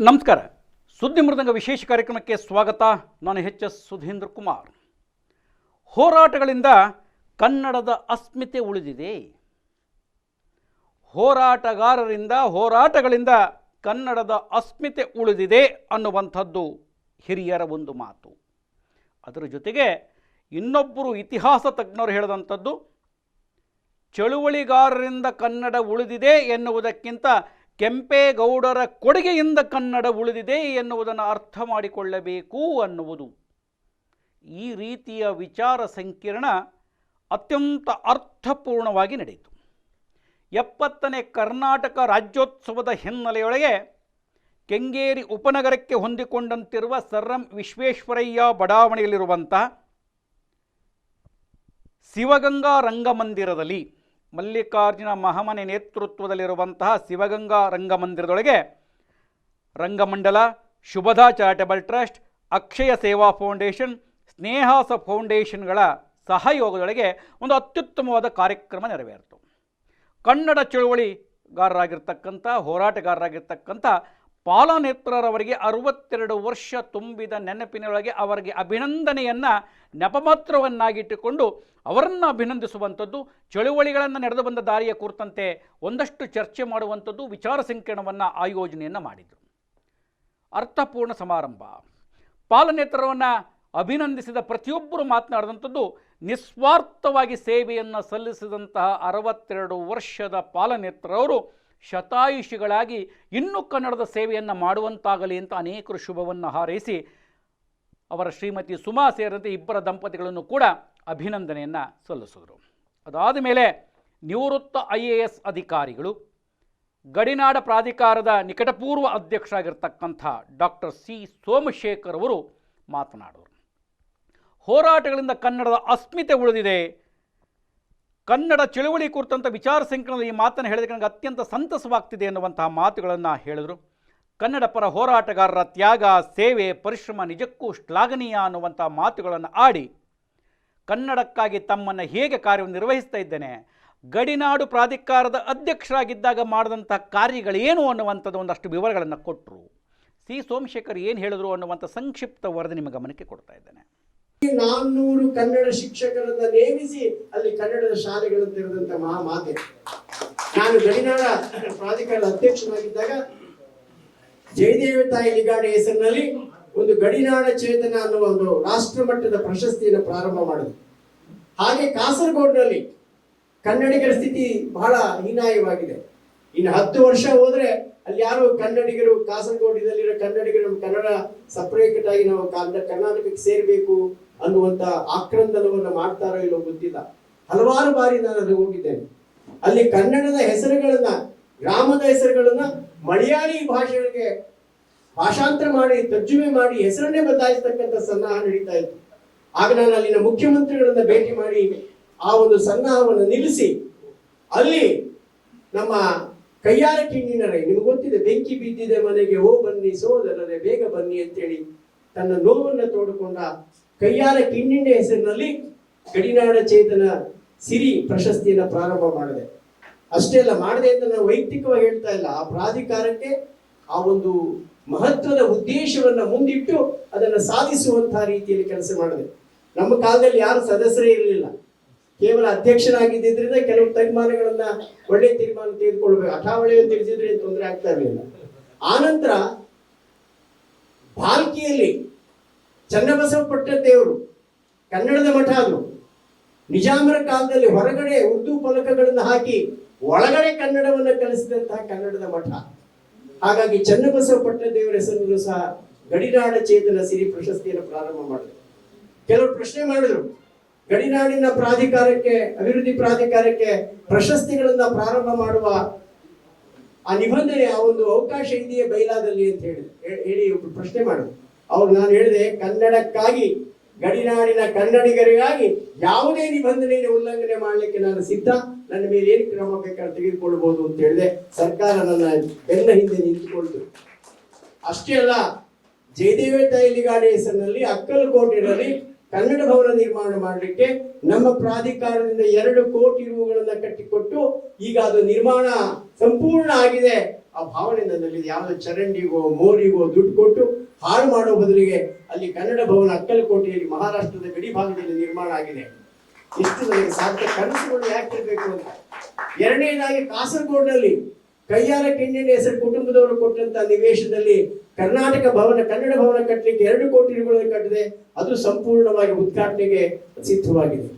ನಮಸ್ಕಾರ. ಸುದ್ದಿ ಮೃದಂಗ ವಿಶೇಷ ಕಾರ್ಯಕ್ರಮಕ್ಕೆ ಸ್ವಾಗತ. ನಾನು ಎಚ್ ಎಸ್ ಸುಧೀಂದ್ರ ಕುಮಾರ್. ಹೋರಾಟಗಳಿಂದ ಕನ್ನಡದ ಅಸ್ಮಿತೆ ಉಳಿದಿದೆ. ಹೋರಾಟಗಾರರಿಂದ, ಹೋರಾಟಗಳಿಂದ ಕನ್ನಡದ ಅಸ್ಮಿತೆ ಉಳಿದಿದೆ ಅನ್ನುವಂಥದ್ದು ಹಿರಿಯರ ಒಂದು ಮಾತು. ಅದರ ಜೊತೆಗೆ ಇನ್ನೊಬ್ಬರು ಇತಿಹಾಸ ತಜ್ಞರು ಹೇಳಿದಂಥದ್ದು, ಚಳುವಳಿಗಾರರಿಂದ ಕನ್ನಡ ಉಳಿದಿದೆ ಎನ್ನುವುದಕ್ಕಿಂತ ಕೆಂಪೇಗೌಡರ ಕೊಡುಗೆಯಿಂದ ಕನ್ನಡ ಉಳಿದಿದೆ ಎನ್ನುವುದನ್ನು ಅರ್ಥ ಮಾಡಿಕೊಳ್ಳಬೇಕು ಅನ್ನುವುದು. ಈ ರೀತಿಯ ವಿಚಾರ ಸಂಕಿರಣ ಅತ್ಯಂತ ಅರ್ಥಪೂರ್ಣವಾಗಿ ನಡೆಯಿತು. ಎಪ್ಪತ್ತನೇ ಕರ್ನಾಟಕ ರಾಜ್ಯೋತ್ಸವದ ಹಿನ್ನೆಲೆಯೊಳಗೆ ಕೆಂಗೇರಿ ಉಪನಗರಕ್ಕೆ ಹೊಂದಿಕೊಂಡಂತಿರುವ ಸರ್ ಎಂ ವಿಶ್ವೇಶ್ವರಯ್ಯ ಬಡಾವಣೆಯಲ್ಲಿರುವಂಥ ಶಿವಗಂಗಾ ರಂಗಮಂದಿರದಲ್ಲಿ ಮಲ್ಲಿಕಾರ್ಜುನ ಮಹಮನೆ ನೇತೃತ್ವದಲ್ಲಿರುವಂತಹ Shivaganga ರಂಗಮಂದಿರದೊಳಗೆ Rangamandala, Shubhada charitable trust, Akshaya Seva foundation, ಸ್ನೇಹಾಸ ಫೌಂಡೇಶನ್ಗಳ ಸಹಯೋಗದೊಳಗೆ ಒಂದು ಅತ್ಯುತ್ತಮವಾದ ಕಾರ್ಯಕ್ರಮ ನೆರವೇರಿತು. ಕನ್ನಡ ಚಳುವಳಿಗಾರರಾಗಿರ್ತಕ್ಕಂಥ, ಹೋರಾಟಗಾರರಾಗಿರ್ತಕ್ಕಂಥ ಪಾಲನೇತ್ರರವರಿಗೆ ಅರವತ್ತೆರಡು ವರ್ಷ ತುಂಬಿದ ನೆನಪಿನೊಳಗೆ ಅವರಿಗೆ ಅಭಿನಂದನೆಯನ್ನು ನೆಪಮಾತ್ರವನ್ನಾಗಿಟ್ಟುಕೊಂಡು ಅವರನ್ನು ಅಭಿನಂದಿಸುವಂಥದ್ದು, ಚಳುವಳಿಗಳನ್ನು ನಡೆದು ಬಂದ ದಾರಿಯ ಕುರಿತಂತೆ ಒಂದಷ್ಟು ಚರ್ಚೆ ಮಾಡುವಂಥದ್ದು, ವಿಚಾರ ಸಂಕಿರಣವನ್ನು ಆಯೋಜನೆಯನ್ನು ಮಾಡಿದರು. ಅರ್ಥಪೂರ್ಣ ಸಮಾರಂಭ. ಪಾಲನೇತ್ರರವನ್ನು ಅಭಿನಂದಿಸಿದ ಪ್ರತಿಯೊಬ್ಬರು ಮಾತನಾಡಿದಂಥದ್ದು, ನಿಸ್ವಾರ್ಥವಾಗಿ ಸೇವೆಯನ್ನು ಸಲ್ಲಿಸಿದಂತಹ ಅರವತ್ತೆರಡು ವರ್ಷದ ಪಾಲನೇತ್ರರವರು ಶತಾಯುಷಿಗಳಾಗಿ ಇನ್ನೂ ಕನ್ನಡದ ಸೇವೆಯನ್ನು ಮಾಡುವಂತಾಗಲಿ ಅಂತ ಅನೇಕರು ಶುಭವನ್ನು ಹಾರೈಸಿ, ಅವರ ಶ್ರೀಮತಿ ಸುಮಾ ಸೇರಿದಂತೆ ಇಬ್ಬರ ದಂಪತಿಗಳನ್ನು ಕೂಡ ಅಭಿನಂದನೆಯನ್ನು ಸಲ್ಲಿಸಿದರು. ಅದಾದ ಮೇಲೆ ನಿವೃತ್ತ ಐ ಎ ಎಸ್ ಅಧಿಕಾರಿಗಳು, ಗಡಿನಾಡ ಪ್ರಾಧಿಕಾರದ ನಿಕಟಪೂರ್ವ ಅಧ್ಯಕ್ಷರಾಗಿರ್ತಕ್ಕಂಥ ಡಾಕ್ಟರ್ ಸಿ ಸೋಮಶೇಖರ್ ಅವರು ಮಾತನಾಡಿದರು ಹೋರಾಟಗಳಿಂದ ಕನ್ನಡದ ಅಸ್ಮಿತೆ ಉಳಿದಿದೆ. ಕನ್ನಡ ಚಳುವಳಿ ಕುರಿತಂಥ ವಿಚಾರ ಸಂಕಿರಣದ ಈ ಮಾತನ್ನು ಹೇಳಿದಕ್ಕೆ ನನಗೆ ಅತ್ಯಂತ ಸಂತಸವಾಗ್ತಿದೆ ಎನ್ನುವಂತಹ ಮಾತುಗಳನ್ನು ಹೇಳಿದರು. ಕನ್ನಡ ಪರ ಹೋರಾಟಗಾರರ ತ್ಯಾಗ, ಸೇವೆ, ಪರಿಶ್ರಮ ನಿಜಕ್ಕೂ ಶ್ಲಾಘನೀಯ ಅನ್ನುವಂಥ ಮಾತುಗಳನ್ನು ಆಡಿ ಕನ್ನಡಕ್ಕಾಗಿ ತಮ್ಮನ್ನು ಹೇಗೆ ಕಾರ್ಯವನ್ನು ನಿರ್ವಹಿಸ್ತಾ ಇದ್ದೇನೆ, ಗಡಿನಾಡು ಪ್ರಾಧಿಕಾರದ ಅಧ್ಯಕ್ಷರಾಗಿದ್ದಾಗ ಮಾಡಿದಂಥ ಕಾರ್ಯಗಳೇನು ಅನ್ನುವಂಥದ್ದು ಒಂದಷ್ಟು ವಿವರಗಳನ್ನು ಕೊಟ್ಟರು ಸಿ ಸೋಮಶೇಖರ್ ಏನು ಹೇಳಿದ್ರು ಅನ್ನುವಂಥ ಸಂಕ್ಷಿಪ್ತ ವರದಿ ನಿಮ್ಮ ಗಮನಕ್ಕೆ ಕೊಡ್ತಾ ಇದ್ದೇನೆ. ನಾನ್ನೂರು ಕನ್ನಡ ಶಿಕ್ಷಕರನ್ನ ನೇಮಿಸಿ ಅಲ್ಲಿ ಕನ್ನಡದ ಶಾಲೆಗಳನ್ನು ತೆರೆದಂತ ಮಹಾ ಮಾತೆ. ನಾನು ಗಡಿನಾಡ ಪ್ರಾಧಿಕಾರದ ಅಧ್ಯಕ್ಷನಾಗಿದ್ದಾಗ ಜಯದೇವ ತಾಯಿ ಲಿಗಾಡೆ ಹೆಸರಿನಲ್ಲಿ ಒಂದು ಗಡಿನಾಡ ಚೇತನ ಅನ್ನುವ ಒಂದು ರಾಷ್ಟ್ರ ಮಟ್ಟದ ಪ್ರಶಸ್ತಿಯನ್ನು ಪ್ರಾರಂಭ ಮಾಡಿದೆ. ಹಾಗೆ ಕಾಸರಗೋಡಿನಲ್ಲಿ ಕನ್ನಡಿಗರ ಸ್ಥಿತಿ ಬಹಳ ಹೀನಾಯವಾಗಿದೆ. ಇನ್ನು ಹತ್ತು ವರ್ಷ ಹೋದ್ರೆ ಅಲ್ಲಿ ಯಾರು ಕನ್ನಡಿಗರು ಕಾಸರಗೋಡಿನಲ್ಲಿರೋ ಕನ್ನಡಿಗರು ಕನ್ನಡ ಸಪರೇಟ್ ಆಗಿ ನಾವು ಕರ್ನಾಟಕಕ್ಕೆ ಸೇರ್ಬೇಕು. ಅನ್ನುವಂತ ಆಕ್ರಂದನವನ್ನು ಮಾಡ್ತಾರೋ ಇಲ್ಲೋ ಗೊತ್ತಿಲ್ಲ. ಹಲವಾರು ಬಾರಿ ನಾನು ಅಲ್ಲಿ ಹೋಗಿದ್ದೇನೆ. ಅಲ್ಲಿ ಕನ್ನಡದ ಹೆಸರುಗಳನ್ನ, ಗ್ರಾಮದ ಹೆಸರುಗಳನ್ನ ಮಲಯಾಳಿ ಭಾಷೆಗಳಿಗೆ ಭಾಷಾಂತರ ಮಾಡಿ, ತರ್ಜುಮೆ ಮಾಡಿ, ಹೆಸರನ್ನೇ ಬದಲಾಯಿಸ್ತಕ್ಕಂಥ ಸನ್ನಾಹ ನಡೀತಾ ಇತ್ತು. ಆಗ ನಾನು ಅಲ್ಲಿನ ಮುಖ್ಯಮಂತ್ರಿಗಳನ್ನ ಭೇಟಿ ಮಾಡಿ ಆ ಒಂದು ಸನ್ನಾಹವನ್ನು ನಿಲ್ಲಿಸಿ, ಅಲ್ಲಿ ನಮ್ಮ ಕೈಯಾರ ಕಿಣ್ಣಿನರೇ, ನಿಮ್ಗೆ ಗೊತ್ತಿದೆ, ಬೆಂಕಿ ಬಿದ್ದಿದೆ ಮನೆಗೆ, ಓ ಬನ್ನಿ ಸೋದರರೇ, ಬೇಗ ಬನ್ನಿ ಅಂತೇಳಿ ತನ್ನ ನೋವನ್ನು ತೋಡಿಕೊಂಡ ಕೈಯಾರ ಕಿಂಡಿಂಡ ಹೆಸರಿನಲ್ಲಿ ಗಡಿನಾಡ ಚೇತನ ಸಿರಿ ಪ್ರಶಸ್ತಿಯನ್ನ ಪ್ರಾರಂಭ ಮಾಡಿದೆ. ಅಷ್ಟೇ ಅಲ್ಲ, ಮಾಡಿದೆ ಅಂತ ನಾನು ವೈಯಕ್ತಿಕವಾಗಿ ಹೇಳ್ತಾ ಇಲ್ಲ. ಆ ಪ್ರಾಧಿಕಾರಕ್ಕೆ ಆ ಒಂದು ಮಹತ್ವದ ಉದ್ದೇಶವನ್ನ ಮುಂದಿಟ್ಟು ಅದನ್ನ ಸಾಧಿಸುವಂತಹ ರೀತಿಯಲ್ಲಿ ಕೆಲಸ ಮಾಡಿದೆ. ನಮ್ಮ ಕಾಲದಲ್ಲಿ ಯಾರು ಸದಸ್ಯರೇ ಇರಲಿಲ್ಲ. ಕೇವಲ ಅಧ್ಯಕ್ಷನಾಗಿದ್ದರಿಂದ ಕೆಲವು ತೀರ್ಮಾನಗಳನ್ನ ಒಳ್ಳೆ ತೀರ್ಮಾನ ತೆಗೆದುಕೊಳ್ಬೇಕು. ಅಠಾವಳಿಯನ್ನು ತಿಳಿಸಿದ್ರೆ ತೊಂದರೆ ಆಗ್ತಾ ಇರಲಿಲ್ಲ. ಆನಂತರ ಬಾಲ್ಕಿಯಲ್ಲಿ ಚನ್ನಬಸವ ಪಟ್ಟದೇವರು ಕನ್ನಡದ ಮಠ ಅದು ನಿಜಾಮರ ಕಾಲದಲ್ಲಿ ಹೊರಗಡೆ ಉರ್ದು ಫಲಕಗಳನ್ನು ಹಾಕಿ ಒಳಗಡೆ ಕನ್ನಡವನ್ನು ಕಲಿಸಿದಂತಹ ಕನ್ನಡದ ಮಠ. ಹಾಗಾಗಿ ಚನ್ನಬಸವ ಪಟ್ಟದೇವರ ಹೆಸರನ್ನು ಸಹ ಗಡಿನಾಡ ಚೇತನ ಸಿರಿ ಪ್ರಶಸ್ತಿಯನ್ನು ಪ್ರಾರಂಭ ಮಾಡಿದರು. ಕೆಲವರು ಪ್ರಶ್ನೆ ಮಾಡಿದ್ರು, ಗಡಿನಾಡಿನ ಪ್ರಾಧಿಕಾರಕ್ಕೆ, ಅಭಿವೃದ್ಧಿ ಪ್ರಾಧಿಕಾರಕ್ಕೆ ಪ್ರಶಸ್ತಿಗಳನ್ನ ಪ್ರಾರಂಭ ಮಾಡುವ ಆ ನಿಬಂಧನೆ, ಆ ಒಂದು ಅವಕಾಶ ಇದೆಯೇ ಬೈಲಾದಲ್ಲಿ ಅಂತ ಹೇಳಿ ಹೇಳಿ ಒಬ್ರು ಪ್ರಶ್ನೆ ಮಾಡಿದ್ರು. ಅವ್ರು ನಾನು ಹೇಳಿದೆ, ಕನ್ನಡಕ್ಕಾಗಿ, ಗಡಿನಾಡಿನ ಕನ್ನಡಿಗರಿಗಾಗಿ ಯಾವುದೇ ನಿಬಂಧನೆಯನ್ನು ಉಲ್ಲಂಘನೆ ಮಾಡಲಿಕ್ಕೆ ನಾನು ಸಿದ್ಧ. ನನ್ನ ಮೇಲೆ ಏನು ಕ್ರಮ ಬೇಕಾದ್ರೆ ತೆಗೆದುಕೊಳ್ಳಬಹುದು ಅಂತ ಹೇಳಿದೆ. ಸರ್ಕಾರ ನನ್ನ ಬೆನ್ನ ಹಿಂದೆ ನಿಂತುಕೊಳ್ತು. ಅಷ್ಟೇ ಅಲ್ಲ, ಜಯದೇವ ತೈಲಿಗಾಡಿ ಹೆಸರಿನಲ್ಲಿ ಅಕ್ಕಲಕೋಟೆಯಲ್ಲಿ ಕನ್ನಡ ಭವನ ನಿರ್ಮಾಣ ಮಾಡಲಿಕ್ಕೆ ನಮ್ಮ ಪ್ರಾಧಿಕಾರದಿಂದ ಎರಡು ಕೋಟಿ ರೂಗಳನ್ನ ಕಟ್ಟಿಕೊಟ್ಟು ಈಗ ಅದು ನಿರ್ಮಾಣ ಸಂಪೂರ್ಣ ಆಗಿದೆ. ಆ ಭಾವನೆ ನನ್ನಲ್ಲಿ ಯಾವುದೋ ಚರಂಡಿಗೋ ಮೋರಿಗೋ ದುಡ್ಡು ಕೊಟ್ಟು ಹಾಳು ಮಾಡುವ ಬದಲಿಗೆ ಅಲ್ಲಿ ಕನ್ನಡ ಭವನ ಅಕ್ಕಲಕೋಟೆಯಲ್ಲಿ ಮಹಾರಾಷ್ಟ್ರದ ಗಡಿ ಭಾಗದಲ್ಲಿ ನಿರ್ಮಾಣ ಆಗಿದೆ. ಇಷ್ಟು ನನಗೆ ಸಾಧ್ಯ. ಕನಸುಗಳು ಯಾಕೆ ಇರಬೇಕು ಅಂತ. ಎರಡನೇದಾಗಿ ಕಾಸರಗೋಡ್ನಲ್ಲಿ ಕೈಯಾರ ಕೆಣ್ಣೆಣ್ಣೆ ಹೆಸರು ಕುಟುಂಬದವರು ಕೊಟ್ಟಂತ ನಿವೇಶದಲ್ಲಿ ಕರ್ನಾಟಕ ಭವನ, ಕನ್ನಡ ಭವನ ಕಟ್ಟಲಿಕ್ಕೆ ಎರಡು ಕೋಟಿ ರೂಪಾಯಿ ಕಟ್ಟಿದೆ. ಅದು ಸಂಪೂರ್ಣವಾಗಿ ಉದ್ಘಾಟನೆಗೆ ಸಿದ್ಧವಾಗಿದೆ.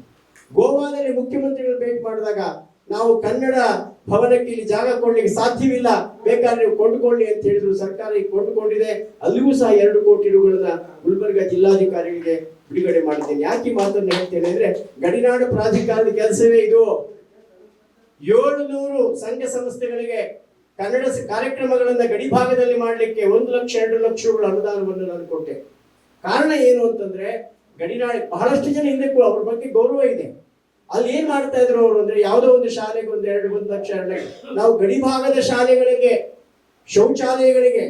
ಗೋವಾದಲ್ಲಿ ಮುಖ್ಯಮಂತ್ರಿಗಳು ಭೇಟಿ ಮಾಡಿದಾಗ ನಾವು ಕನ್ನಡ ಭವನಕ್ಕೆ ಇಲ್ಲಿ ಜಾಗ ಕೊಡ್ಲಿಕ್ಕೆ ಸಾಧ್ಯವಿಲ್ಲ. ಬೇಕಾದ್ರೆ ನೀವು ಕೊಂಡುಕೊಳ್ಳಿ ಅಂತ ಹೇಳಿದ್ರು. ಸರ್ಕಾರ ಈಗ ಕೊಂಡುಕೊಂಡಿದೆ. ಅಲ್ಲಿಗೂ ಸಹ ಎರಡು ಕೋಟಿ ರೂಗಳನ್ನ ಗುಲ್ಬರ್ಗ ಜಿಲ್ಲಾಧಿಕಾರಿಗಳಿಗೆ ಬಿಡುಗಡೆ ಮಾಡಿದ್ದೇನೆ. ಯಾಕೆ ಮಾತನ್ನು ಹೇಳ್ತೇನೆ ಅಂದ್ರೆ ಗಡಿನಾಡು ಪ್ರಾಧಿಕಾರದ ಕೆಲಸವೇ ಇದು. ಏಳುನೂರು ಸಂಘ ಸಂಸ್ಥೆಗಳಿಗೆ ಕನ್ನಡ ಕಾರ್ಯಕ್ರಮಗಳನ್ನ ಗಡಿ ಭಾಗದಲ್ಲಿ ಮಾಡಲಿಕ್ಕೆ ಒಂದು ಲಕ್ಷ, ಎರಡು ಲಕ್ಷ ರೂಪಾಯಿ ಅನುದಾನವನ್ನು ನಾನು ಕೊಟ್ಟೆ. ಕಾರಣ ಏನು ಅಂತಂದ್ರೆ ಗಡಿನಾಡು ಬಹಳಷ್ಟು ಜನ ಹಿಂದಕ್ಕೂ ಅವ್ರ ಬಗ್ಗೆ ಗೌರವ ಇದೆ. ಅಲ್ಲಿ ಏನ್ ಮಾಡ್ತಾ ಇದ್ರು ಅವರು ಅಂದ್ರೆ ಯಾವುದೋ ಒಂದು ಶಾಲೆಗೆ ಒಂದು ಎರಡು, ಒಂದು ಲಕ್ಷ ನಾವು ಗಡಿ ಭಾಗದ ಶಾಲೆಗಳಿಗೆ, ಶೌಚಾಲಯಗಳಿಗೆ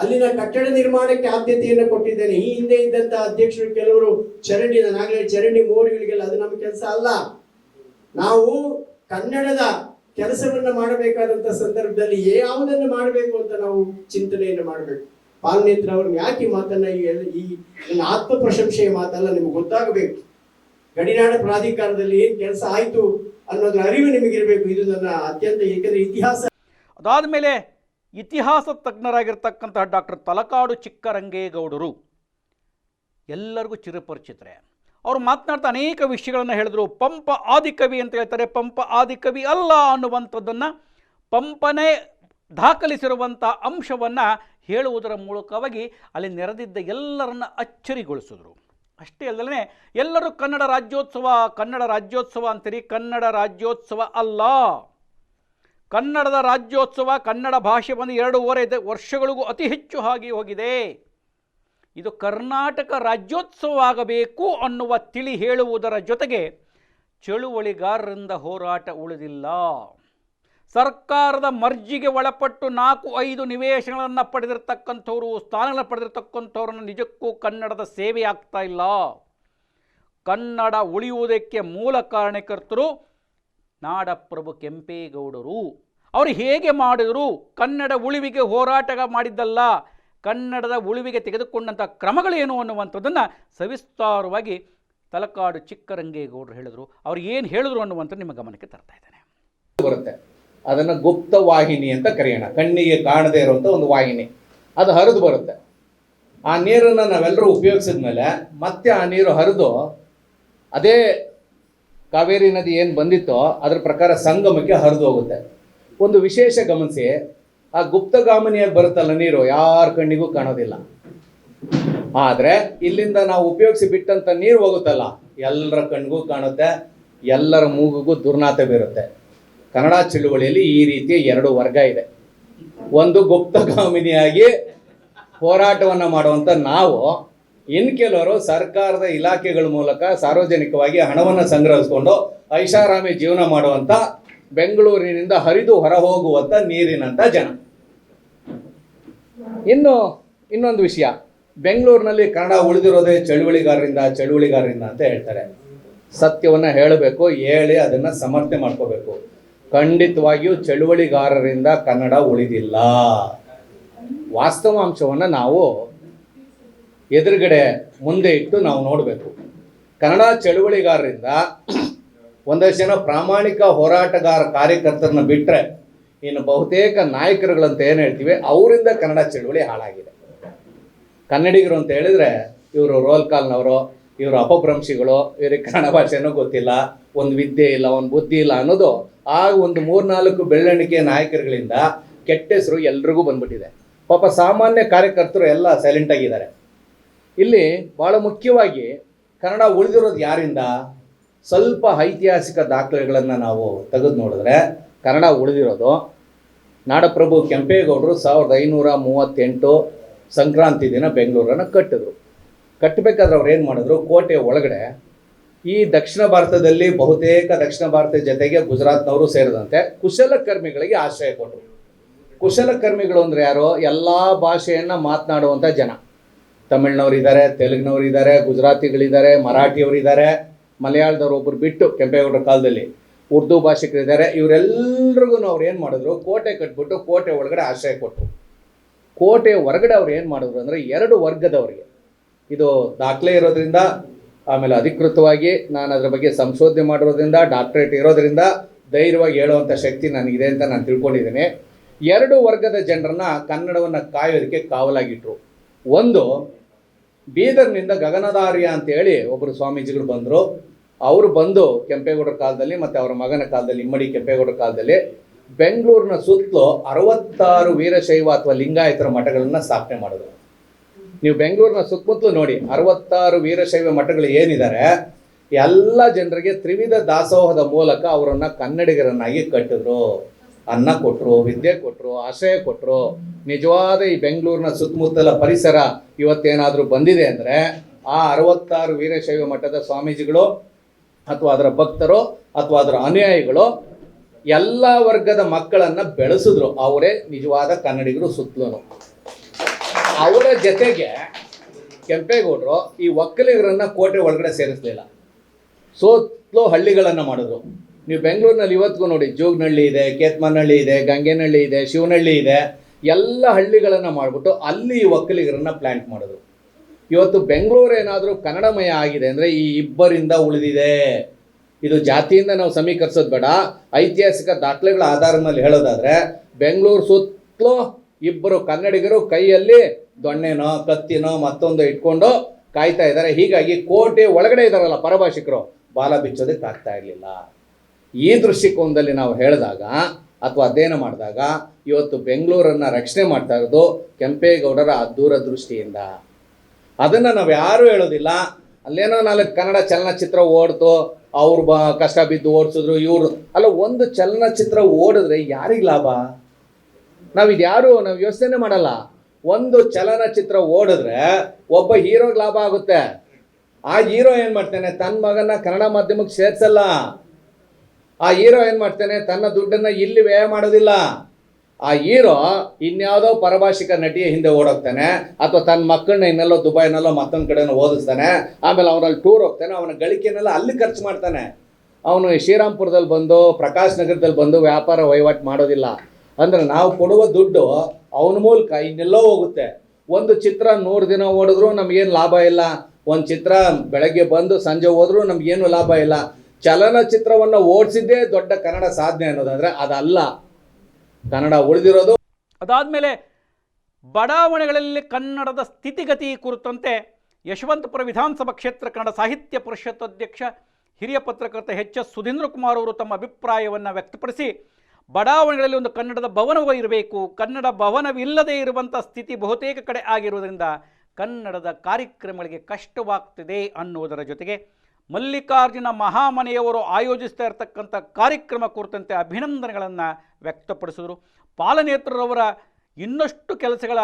ಅಲ್ಲಿನ ಕಟ್ಟಡ ನಿರ್ಮಾಣಕ್ಕೆ ಆದ್ಯತೆಯನ್ನು ಕೊಟ್ಟಿದ್ದೇನೆ. ಈ ಹಿಂದೆ ಇದ್ದಂತ ಅಧ್ಯಕ್ಷರು ಕೆಲವರು ಚರಂಡಿ ನಾನಾಗಲೇ ಚರಂಡಿ ಮೋಡಿಗಳಿಗೆಲ್ಲ ಅದು ನಮ್ಮ ಕೆಲಸ ಅಲ್ಲ. ನಾವು ಕನ್ನಡದ ಕೆಲಸವನ್ನ ಮಾಡಬೇಕಾದಂತ ಸಂದರ್ಭದಲ್ಲಿ ಯಾವುದನ್ನು ಮಾಡಬೇಕು ಅಂತ ನಾವು ಚಿಂತನೆಯನ್ನು ಮಾಡಬೇಕು. ಪಾಲ್ನೇತ್ರ ಅವರು ಯಾಕೆ ಮಾತನ್ನ ಈ ಆತ್ಮ ಪ್ರಶಂಸೆಯ ಮಾತಲ್ಲ, ನಿಮ್ಗೆ ಗೊತ್ತಾಗಬೇಕು. ಗಡಿನಾಡ ಪ್ರಾಧಿಕಾರದಲ್ಲಿ ಏನ್ ಕೆಲಸ ಆಯ್ತು ಅನ್ನೋದ್ರ ಅರಿವು ನಿಮಗಿರ್ಬೇಕು. ಇದು ನನ್ನ ಅತ್ಯಂತ ಏಕೆಂದ್ರೆ ಇತಿಹಾಸ. ಅದಾದ ಮೇಲೆ ಇತಿಹಾಸ ತಜ್ಞರಾಗಿರ್ತಕ್ಕಂತಹ ಡಾಕ್ಟರ್ ತಲಕಾಡು ಚಿಕ್ಕರಂಗೇಗೌಡರು. ಎಲ್ಲರಿಗೂ ಚಿರಪರಿಚಿತರೆ. ಅವರು ಮಾತನಾಡ್ತಾ ಅನೇಕ ವಿಷಯಗಳನ್ನು ಹೇಳಿದ್ರು. ಪಂಪ ಆದಿಕವಿ ಅಂತ ಹೇಳ್ತಾರೆ. ಪಂಪ ಆದಿಕವಿ ಅಲ್ಲ ಅನ್ನುವಂಥದ್ದನ್ನು ಪಂಪನೇ ದಾಖಲಿಸಿರುವಂಥ ಅಂಶವನ್ನು ಹೇಳುವುದರ ಮೂಲಕವಾಗಿ ಅಲ್ಲಿ ನೆರೆದಿದ್ದ ಎಲ್ಲರನ್ನ ಅಚ್ಚರಿಗೊಳಿಸಿದ್ರು. ಅಷ್ಟೇ ಅಲ್ಲದೆ ಎಲ್ಲರೂ ಕನ್ನಡ ರಾಜ್ಯೋತ್ಸವ ಕನ್ನಡ ರಾಜ್ಯೋತ್ಸವ ಅಂತೀರಿ, ಕನ್ನಡ ರಾಜ್ಯೋತ್ಸವ ಅಲ್ಲ. ಕನ್ನಡದ ರಾಜ್ಯೋತ್ಸವ, ಕನ್ನಡ ಭಾಷೆ ಬಂದು ಎರಡೂವರೆ ವರ್ಷಗಳಿಗೂ ಅತಿ ಹೆಚ್ಚು ಆಗಿ ಹೋಗಿದೆ. ಇದು ಕರ್ನಾಟಕ ರಾಜ್ಯೋತ್ಸವ ಆಗಬೇಕು ಅನ್ನುವ ತಿಳಿ ಹೇಳುವುದರ ಜೊತೆಗೆ ಚಳುವಳಿಗಾರರಿಂದ ಹೋರಾಟ ಉಳಿದಿಲ್ಲ. ಸರ್ಕಾರದ ಮರ್ಜಿಗೆ ಒಳಪಟ್ಟು ನಾಲ್ಕು ಐದು ನಿವೇಶನಗಳನ್ನು ಪಡೆದಿರತಕ್ಕಂಥವ್ರು, ಸ್ಥಾನಗಳನ್ನು ಪಡೆದಿರ್ತಕ್ಕಂಥವ್ರನ್ನ ನಿಜಕ್ಕೂ ಕನ್ನಡದ ಸೇವೆ ಆಗ್ತಾ ಇಲ್ಲ. ಕನ್ನಡ ಉಳಿಯುವುದಕ್ಕೆ ಮೂಲ ಕಾರಣಕರ್ತರು ನಾಡಪ್ರಭು ಕೆಂಪೇಗೌಡರು. ಅವರು ಹೇಗೆ ಮಾಡಿದರು? ಕನ್ನಡ ಉಳಿವಿಗೆ ಹೋರಾಟ ಮಾಡಿದ್ದಲ್ಲ, ಕನ್ನಡದ ಉಳಿವಿಗೆ ತೆಗೆದುಕೊಂಡಂಥ ಕ್ರಮಗಳೇನು ಅನ್ನುವಂಥದ್ದನ್ನು ಸವಿಸ್ತಾರವಾಗಿ ತಲಕಾಡು ಚಿಕ್ಕರಂಗೇಗೌಡರು ಹೇಳಿದರು. ಅವ್ರು ಏನು ಹೇಳಿದ್ರು ಅನ್ನುವಂಥದ್ದು ನಿಮ್ಮ ಗಮನಕ್ಕೆ ತರ್ತಾ ಬರುತ್ತೆ. ಅದನ್ನು ಗುಪ್ತ ವಾಹಿನಿ ಅಂತ ಕರೆಯೋಣ. ಕಣ್ಣಿಗೆ ಕಾಣದೇ ಇರುವಂಥ ಒಂದು ವಾಹಿನಿ. ಅದು ಹರಿದು ಬರುತ್ತೆ. ಆ ನೀರನ್ನು ನಾವೆಲ್ಲರೂ ಉಪಯೋಗಿಸಿದ ಮೇಲೆ ಮತ್ತೆ ಆ ನೀರು ಹರಿದು ಅದೇ ಕಾವೇರಿ ನದಿ ಏನು ಬಂದಿತ್ತೋ ಅದ್ರ ಪ್ರಕಾರ ಸಂಗಮಕ್ಕೆ ಹರಿದು ಹೋಗುತ್ತೆ. ಒಂದು ವಿಶೇಷ ಗಮನಿಸಿ, ಆ ಗುಪ್ತಗಾಮಿನಿಯಾಗಿ ಬರುತ್ತಲ್ಲ ನೀರು ಯಾರ ಕಣ್ಣಿಗೂ ಕಾಣೋದಿಲ್ಲ. ಆದರೆ ಇಲ್ಲಿಂದ ನಾವು ಉಪಯೋಗಿಸಿ ಬಿಟ್ಟಂಥ ನೀರು ಹೋಗುತ್ತಲ್ಲ, ಎಲ್ಲರ ಕಣ್ಣಿಗೂ ಕಾಣುತ್ತೆ, ಎಲ್ಲರ ಮೂಗಿಗೂ ದುರ್ನಾತ ಬೀರುತ್ತೆ. ಕನ್ನಡ ಚಳುವಳಿಯಲ್ಲಿ ಈ ರೀತಿಯ ಎರಡು ವರ್ಗ ಇದೆ. ಒಂದು ಗುಪ್ತಗಾಮಿನಿಯಾಗಿ ಹೋರಾಟವನ್ನು ಮಾಡುವಂಥ ನಾವು ಇನ್ನು ಕೆಲವರು ಸರ್ಕಾರದ ಇಲಾಖೆಗಳ ಮೂಲಕ ಸಾರ್ವಜನಿಕವಾಗಿ ಹಣವನ್ನು ಸಂಗ್ರಹಿಸಿಕೊಂಡು ಐಷಾರಾಮಿ ಜೀವನ ಮಾಡುವಂಥ ಬೆಂಗಳೂರಿನಿಂದ ಹರಿದು ಹೊರ ಹೊರಹೋಗುವಂಥ ನೀರಿನಂಥ ಜನ. ಇನ್ನು ಇನ್ನೊಂದು ವಿಷಯ, ಬೆಂಗಳೂರಿನಲ್ಲಿ ಕನ್ನಡ ಉಳಿದಿರೋದೇ ಚಳುವಳಿಗಾರರಿಂದ ಚಳುವಳಿಗಾರರಿಂದ ಅಂತ ಹೇಳ್ತಾರೆ. ಸತ್ಯವನ್ನು ಹೇಳಬೇಕು, ಹೇಳಿ ಅದನ್ನು ಸಮರ್ಥನೆ ಮಾಡ್ಕೋಬೇಕು. ಖಂಡಿತವಾಗಿಯೂ ಚಳುವಳಿಗಾರರಿಂದ ಕನ್ನಡ ಉಳಿದಿಲ್ಲ. ವಾಸ್ತವಾಂಶವನ್ನು ನಾವು ಎದುರುಗಡೆ ಮುಂದೆ ಇಟ್ಟು ನಾವು ನೋಡಬೇಕು. ಕನ್ನಡ ಚಳುವಳಿಗಾರರಿಂದ ಒಂದಷ್ಟು ಜನ ಪ್ರಾಮಾಣಿಕ ಹೋರಾಟಗಾರ ಕಾರ್ಯಕರ್ತರನ್ನ ಬಿಟ್ಟರೆ ಇನ್ನು ಬಹುತೇಕ ನಾಯಕರುಗಳಂತ ಏನು ಹೇಳ್ತೀವಿ, ಅವರಿಂದ ಕನ್ನಡ ಚಳುವಳಿ ಹಾಳಾಗಿದೆ. ಕನ್ನಡಿಗರು ಅಂತ ಹೇಳಿದ್ರೆ ಇವರು ರೋಲ್ ಕಾಲ್ನವರು, ಇವರು ಅಪಭ್ರಂಶಿಗಳು, ಇವರಿಗೆ ಕನ್ನಡ ಭಾಷೆನೂ ಗೊತ್ತಿಲ್ಲ, ಒಂದು ವಿದ್ಯೆ ಇಲ್ಲ, ಒಂದು ಬುದ್ಧಿ ಇಲ್ಲ ಅನ್ನೋದು ಆ ಒಂದು ಮೂರ್ನಾಲ್ಕು ಬೆಳ್ಳಣಿಕೆ ನಾಯಕರುಗಳಿಂದ ಕೆಟ್ಟ ಹೆಸರು ಎಲ್ರಿಗೂ ಬಂದ್ಬಿಟ್ಟಿದೆ. ಪಾಪ ಸಾಮಾನ್ಯ ಕಾರ್ಯಕರ್ತರು ಎಲ್ಲ ಸೈಲೆಂಟ್ ಆಗಿದ್ದಾರೆ. ಇಲ್ಲಿ ಭಾಳ ಮುಖ್ಯವಾಗಿ ಕನ್ನಡ ಉಳಿದಿರೋದು ಯಾರಿಂದ? ಸ್ವಲ್ಪ ಐತಿಹಾಸಿಕ ದಾಖಲೆಗಳನ್ನು ನಾವು ತೆಗೆದು ನೋಡಿದ್ರೆ ಕನ್ನಡ ಉಳಿದಿರೋದು ನಾಡಪ್ರಭು ಕೆಂಪೇಗೌಡರು ಸಾವಿರದ ಐನೂರ ಮೂವತ್ತೆಂಟು ಸಂಕ್ರಾಂತಿ ದಿನ ಬೆಂಗಳೂರನ್ನು ಕಟ್ಟಿದ್ರು. ಕಟ್ಟಬೇಕಾದ್ರೆ ಅವ್ರು ಏನು ಮಾಡಿದ್ರು? ಕೋಟೆ ಒಳಗಡೆ ಈ ದಕ್ಷಿಣ ಭಾರತದಲ್ಲಿ ಬಹುತೇಕ ದಕ್ಷಿಣ ಭಾರತ ಜೊತೆಗೆ ಗುಜರಾತ್ನವರು ಸೇರಿದಂತೆ ಕುಶಲಕರ್ಮಿಗಳಿಗೆ ಆಶ್ರಯ ಕೊಟ್ಟರು. ಕುಶಲಕರ್ಮಿಗಳು ಅಂದರೆ ಯಾರು? ಎಲ್ಲ ಭಾಷೆಯನ್ನು ಮಾತನಾಡುವಂಥ ಜನ. ತಮಿಳ್ನವ್ರು ಇದ್ದಾರೆ ತೆಲುಗಿನವ್ರು ಇದ್ದಾರೆ ಗುಜರಾತಿಗಳಿದ್ದಾರೆ ಮರಾಠಿಯವರಿದ್ದಾರೆ ಮಲಯಾಳದವ್ರು ಒಬ್ಬರು ಬಿಟ್ಟು ಕೆಂಪೇಗೌಡರ ಕಾಲದಲ್ಲಿ ಉರ್ದು ಭಾಷಿಕರಿದ್ದಾರೆ ಇವರೆಲ್ಲರಿಗೂ ಅವ್ರು ಏನು ಮಾಡಿದ್ರು? ಕೋಟೆ ಕಟ್ಬಿಟ್ಟು ಕೋಟೆ ಒಳಗಡೆ ಆಶ್ರಯ ಕೊಟ್ಟರು ಕೋಟೆ ಹೊರಗಡೆ ಅವ್ರು ಏನು ಮಾಡಿದ್ರು ಅಂದರೆ ಎರಡು ವರ್ಗದವರಿಗೆ. ಇದು ದಾಖಲೆ ಇರೋದ್ರಿಂದ ಆಮೇಲೆ ಅಧಿಕೃತವಾಗಿ ನಾನು ಅದರ ಬಗ್ಗೆ ಸಂಶೋಧನೆ ಮಾಡಿರೋದ್ರಿಂದ ಡಾಕ್ಟ್ರೇಟ್ ಇರೋದ್ರಿಂದ ಧೈರ್ಯವಾಗಿ ಹೇಳುವಂಥ ಶಕ್ತಿ ನನಗಿದೆ ಅಂತ ನಾನು ತಿಳ್ಕೊಂಡಿದ್ದೀನಿ. ಎರಡು ವರ್ಗದ ಜನರನ್ನ ಕನ್ನಡವನ್ನು ಕಾಯೋದಕ್ಕೆ ಕಾವಲಾಗಿಟ್ರು. ಒಂದು, ಬೀದರ್ನಿಂದ ಗಗನದಾರ್ಯ ಅಂತೇಳಿ ಒಬ್ಬರು ಸ್ವಾಮೀಜಿಗಳು ಬಂದರು. ಅವರು ಬಂದು ಕೆಂಪೇಗೌಡರ ಕಾಲದಲ್ಲಿ ಮತ್ತು ಅವರ ಮಗನ ಕಾಲದಲ್ಲಿ ಇಮ್ಮಡಿ ಕೆಂಪೇಗೌಡರ ಕಾಲದಲ್ಲಿ ಬೆಂಗಳೂರಿನ ಸುತ್ತಲೂ ಅರವತ್ತಾರು ವೀರಶೈವ ಅಥವಾ ಲಿಂಗಾಯತರ ಮಠಗಳನ್ನು ಸ್ಥಾಪನೆ ಮಾಡಿದ್ರು. ನೀವು ಬೆಂಗಳೂರಿನ ಸುತ್ತಮುತ್ತಲು ನೋಡಿ, ಅರವತ್ತಾರು ವೀರಶೈವ ಮಠಗಳು ಏನಿದ್ದಾರೆ ಎಲ್ಲ ಜನರಿಗೆ ತ್ರಿವಿಧ ದಾಸೋಹದ ಮೂಲಕ ಅವರನ್ನು ಕನ್ನಡಿಗರನ್ನಾಗಿ ಕಟ್ಟಿದ್ರು. ಅನ್ನ ಕೊಟ್ಟರು ವಿದ್ಯೆ ಕೊಟ್ಟರು ಆಶ್ರಯ ಕೊಟ್ಟರು ನಿಜವಾದ ಈ ಬೆಂಗಳೂರಿನ ಸುತ್ತಮುತ್ತಲ ಪರಿಸರ ಇವತ್ತೇನಾದರೂ ಬಂದಿದೆ ಅಂದರೆ, ಆ ಅರವತ್ತಾರು ವೀರಶೈವ ಮಠದ ಸ್ವಾಮೀಜಿಗಳು ಅಥವಾ ಅದರ ಭಕ್ತರು ಅಥವಾ ಅದರ ಅನುಯಾಯಿಗಳು ಎಲ್ಲ ವರ್ಗದ ಮಕ್ಕಳನ್ನು ಬೆಳೆಸಿದ್ರು. ಅವರೇ ನಿಜವಾದ ಕನ್ನಡಿಗರು ಸುತ್ತಲೂ. ಅವರ ಜೊತೆಗೆ ಕೆಂಪೇಗೌಡರು ಈ ಒಕ್ಕಲಿಗರನ್ನ ಕೋಟೆ ಒಳಗಡೆ ಸೇರಿಸಲಿಲ್ಲ. ಸೋತ್ಲೋ ಹಳ್ಳಿಗಳನ್ನು ಮಾಡಿದ್ರು. ನೀವು ಬೆಂಗಳೂರಿನಲ್ಲಿ ಇವತ್ತಿಗೂ ನೋಡಿ ಜೋಗನಹಳ್ಳಿ ಇದೆ ಕೇತ್ಮನಹಳ್ಳಿ ಇದೆ ಗಂಗೇನಹಳ್ಳಿ ಇದೆ ಶಿವನಹಳ್ಳಿ ಇದೆ, ಎಲ್ಲ ಹಳ್ಳಿಗಳನ್ನು ಮಾಡಿಬಿಟ್ಟು ಅಲ್ಲಿ ಈ ಒಕ್ಕಲಿಗರನ್ನ ಪ್ಲ್ಯಾಂಟ್ ಮಾಡಿದ್ರು. ಇವತ್ತು ಬೆಂಗಳೂರು ಏನಾದರೂ ಕನ್ನಡಮಯ ಆಗಿದೆ ಅಂದರೆ ಈ ಇಬ್ಬರಿಂದ ಉಳಿದಿದೆ. ಇದು ಜಾತಿಯಿಂದ ನಾವು ಸಮೀಕರಿಸೋದು ಬೇಡ. ಐತಿಹಾಸಿಕ ದಾಖಲೆಗಳ ಆಧಾರದ ಮೇಲೆ ಹೇಳೋದಾದ್ರೆ, ಬೆಂಗಳೂರು ಸುತ್ತಲೂ ಇಬ್ಬರು ಕನ್ನಡಿಗರು ಕೈಯಲ್ಲಿ ದೊಣ್ಣೆನೋ, ಕತ್ತಿನೋ ಮತ್ತೊಂದು ಇಟ್ಕೊಂಡು ಕಾಯ್ತಾ ಇದ್ದಾರೆ. ಹೀಗಾಗಿ ಕೋಟೆ ಒಳಗಡೆ ಇದ್ದಾರಲ್ಲ ಪರಭಾಷಿಕರು, ಬಾಲ ಬಿಚ್ಚೋದಕ್ಕೆ ಆಗ್ತಾ ಇರಲಿಲ್ಲ. ಈ ದೃಷ್ಟಿಕೋನದಲ್ಲಿ ನಾವು ಹೇಳಿದಾಗ ಅಥವಾ ಅಧ್ಯಯನ ಮಾಡಿದಾಗ ಇವತ್ತು ಬೆಂಗಳೂರನ್ನು ರಕ್ಷಣೆ ಮಾಡ್ತಾ ಇರೋದು ಕೆಂಪೇಗೌಡರ ದೂರದೃಷ್ಟಿಯಿಂದ. ಅದನ್ನು ನಾವು ಯಾರೂ ಹೇಳೋದಿಲ್ಲ. ಅಲ್ಲೇನೋ ನಾಲ್ಕು ಕನ್ನಡ ಚಲನಚಿತ್ರ ಓಡ್ತು, ಅವ್ರು ಬ ಕಷ್ಟ ಬಿದ್ದು ಓಡಿಸಿದ್ರು, ಇವರು ಅಲ್ಲ, ಒಂದು ಚಲನಚಿತ್ರ ಓಡಿದ್ರೆ ಯಾರಿಗೆ ಲಾಭ? ನಾವು ಇದ್ಯಾರು, ನಾವು ಯೋಚನೆ ಮಾಡಲ್ಲ. ಒಂದು ಚಲನಚಿತ್ರ ಓಡಿದ್ರೆ ಒಬ್ಬ ಹೀರೋಗೆ ಲಾಭ ಆಗುತ್ತೆ. ಆ ಹೀರೋ ಏನು ಮಾಡ್ತಾನೆ ತನ್ನ ಮಗನ ಕನ್ನಡ ಮಾಧ್ಯಮಕ್ಕೆ ಸೇರ್ಸಲ್ಲ. ಆ ಹೀರೋ ಏನು ಮಾಡ್ತಾನೆ, ತನ್ನ ದುಡ್ಡನ್ನು ಇಲ್ಲಿ ವ್ಯಯ ಮಾಡೋದಿಲ್ಲ. ಆ ಹೀರೋ ಇನ್ಯಾವುದೋ ಪರಭಾಷಿಕ ನಟಿಯ ಹಿಂದೆ ಓಡೋಗ್ತಾನೆ, ಅಥವಾ ತನ್ನ ಮಕ್ಕಳನ್ನ ಇನ್ನೆಲ್ಲೋ ದುಬೈನಲ್ಲೋ ಮತ್ತೊಂದು ಕಡೆನೋ ಓದಿಸ್ತಾನೆ, ಆಮೇಲೆ ಅವನಲ್ಲಿ ಟೂರ್ ಹೋಗ್ತಾನೆ, ಅವನ ಗಳಿಕೆನೆಲ್ಲ ಅಲ್ಲಿ ಖರ್ಚು ಮಾಡ್ತಾನೆ. ಅವನು ಶ್ರೀರಾಮ್ಪುರದಲ್ಲಿ ಬಂದು, ಪ್ರಕಾಶ್ ನಗರದಲ್ಲಿ ಬಂದು ವ್ಯಾಪಾರ ವಹಿವಾಟು ಮಾಡೋದಿಲ್ಲ. ಅಂದರೆ ನಾವು ಕೊಡುವ ದುಡ್ಡು ಅವನ ಮೂಲಕ ಇನ್ನೆಲ್ಲೋ ಹೋಗುತ್ತೆ. ಒಂದು ಚಿತ್ರ ನೂರು ದಿನ ಓಡಿದ್ರು ನಮಗೇನು ಲಾಭ ಇಲ್ಲ. ಒಂದು ಚಿತ್ರ ಬೆಳಗ್ಗೆ ಬಂದು ಸಂಜೆ ಹೋದರೂ ನಮಗೇನು ಲಾಭ ಇಲ್ಲ. ಚಲನಚಿತ್ರವನ್ನು ಓಡಿಸಿದ್ದೇ ದೊಡ್ಡ ಕನ್ನಡ ಸಾಧನೆ ಅನ್ನೋದಾದ್ರೆ ಅದಲ್ಲ. ಕನ್ನಡ ಉಳಿದಿರೋದು. ಅದಾದಮೇಲೆ ಬಡಾವಣೆಗಳಲ್ಲಿ ಕನ್ನಡದ ಸ್ಥಿತಿಗತಿ ಕುರಿತಂತೆ ಯಶವಂತಪುರ ವಿಧಾನಸಭಾ ಕ್ಷೇತ್ರ ಕನ್ನಡ ಸಾಹಿತ್ಯ ಪರಿಷತ್ ಅಧ್ಯಕ್ಷ, ಹಿರಿಯ ಪತ್ರಕರ್ತ ಎಚ್ ಎಸ್ ಸುಧೀಂದ್ರ ಕುಮಾರ್ ಅವರು ತಮ್ಮ ಅಭಿಪ್ರಾಯವನ್ನು ವ್ಯಕ್ತಪಡಿಸಿ ಬಡಾವಣೆಗಳಲ್ಲಿ ಒಂದು ಕನ್ನಡದ ಭವನವೂ ಇರಬೇಕು. ಕನ್ನಡ ಭವನವಿಲ್ಲದೆ ಇರುವಂಥ ಸ್ಥಿತಿ ಬಹುತೇಕ ಕಡೆ ಆಗಿರುವುದರಿಂದ ಕನ್ನಡದ ಕಾರ್ಯಕ್ರಮಗಳಿಗೆ ಕಷ್ಟವಾಗ್ತಿದೆ ಅನ್ನುವುದರ ಜೊತೆಗೆ ಮಲ್ಲಿಕಾರ್ಜುನ ಮಹಾಮನೆಯವರು ಆಯೋಜಿಸ್ತಾ ಇರತಕ್ಕಂಥ ಕಾರ್ಯಕ್ರಮ ಕುರಿತಂತೆ ಅಭಿನಂದನೆಗಳನ್ನು ವ್ಯಕ್ತಪಡಿಸಿದರು. ಪಾಲನೇತ್ರರವರ ಇನ್ನಷ್ಟು ಕೆಲಸಗಳ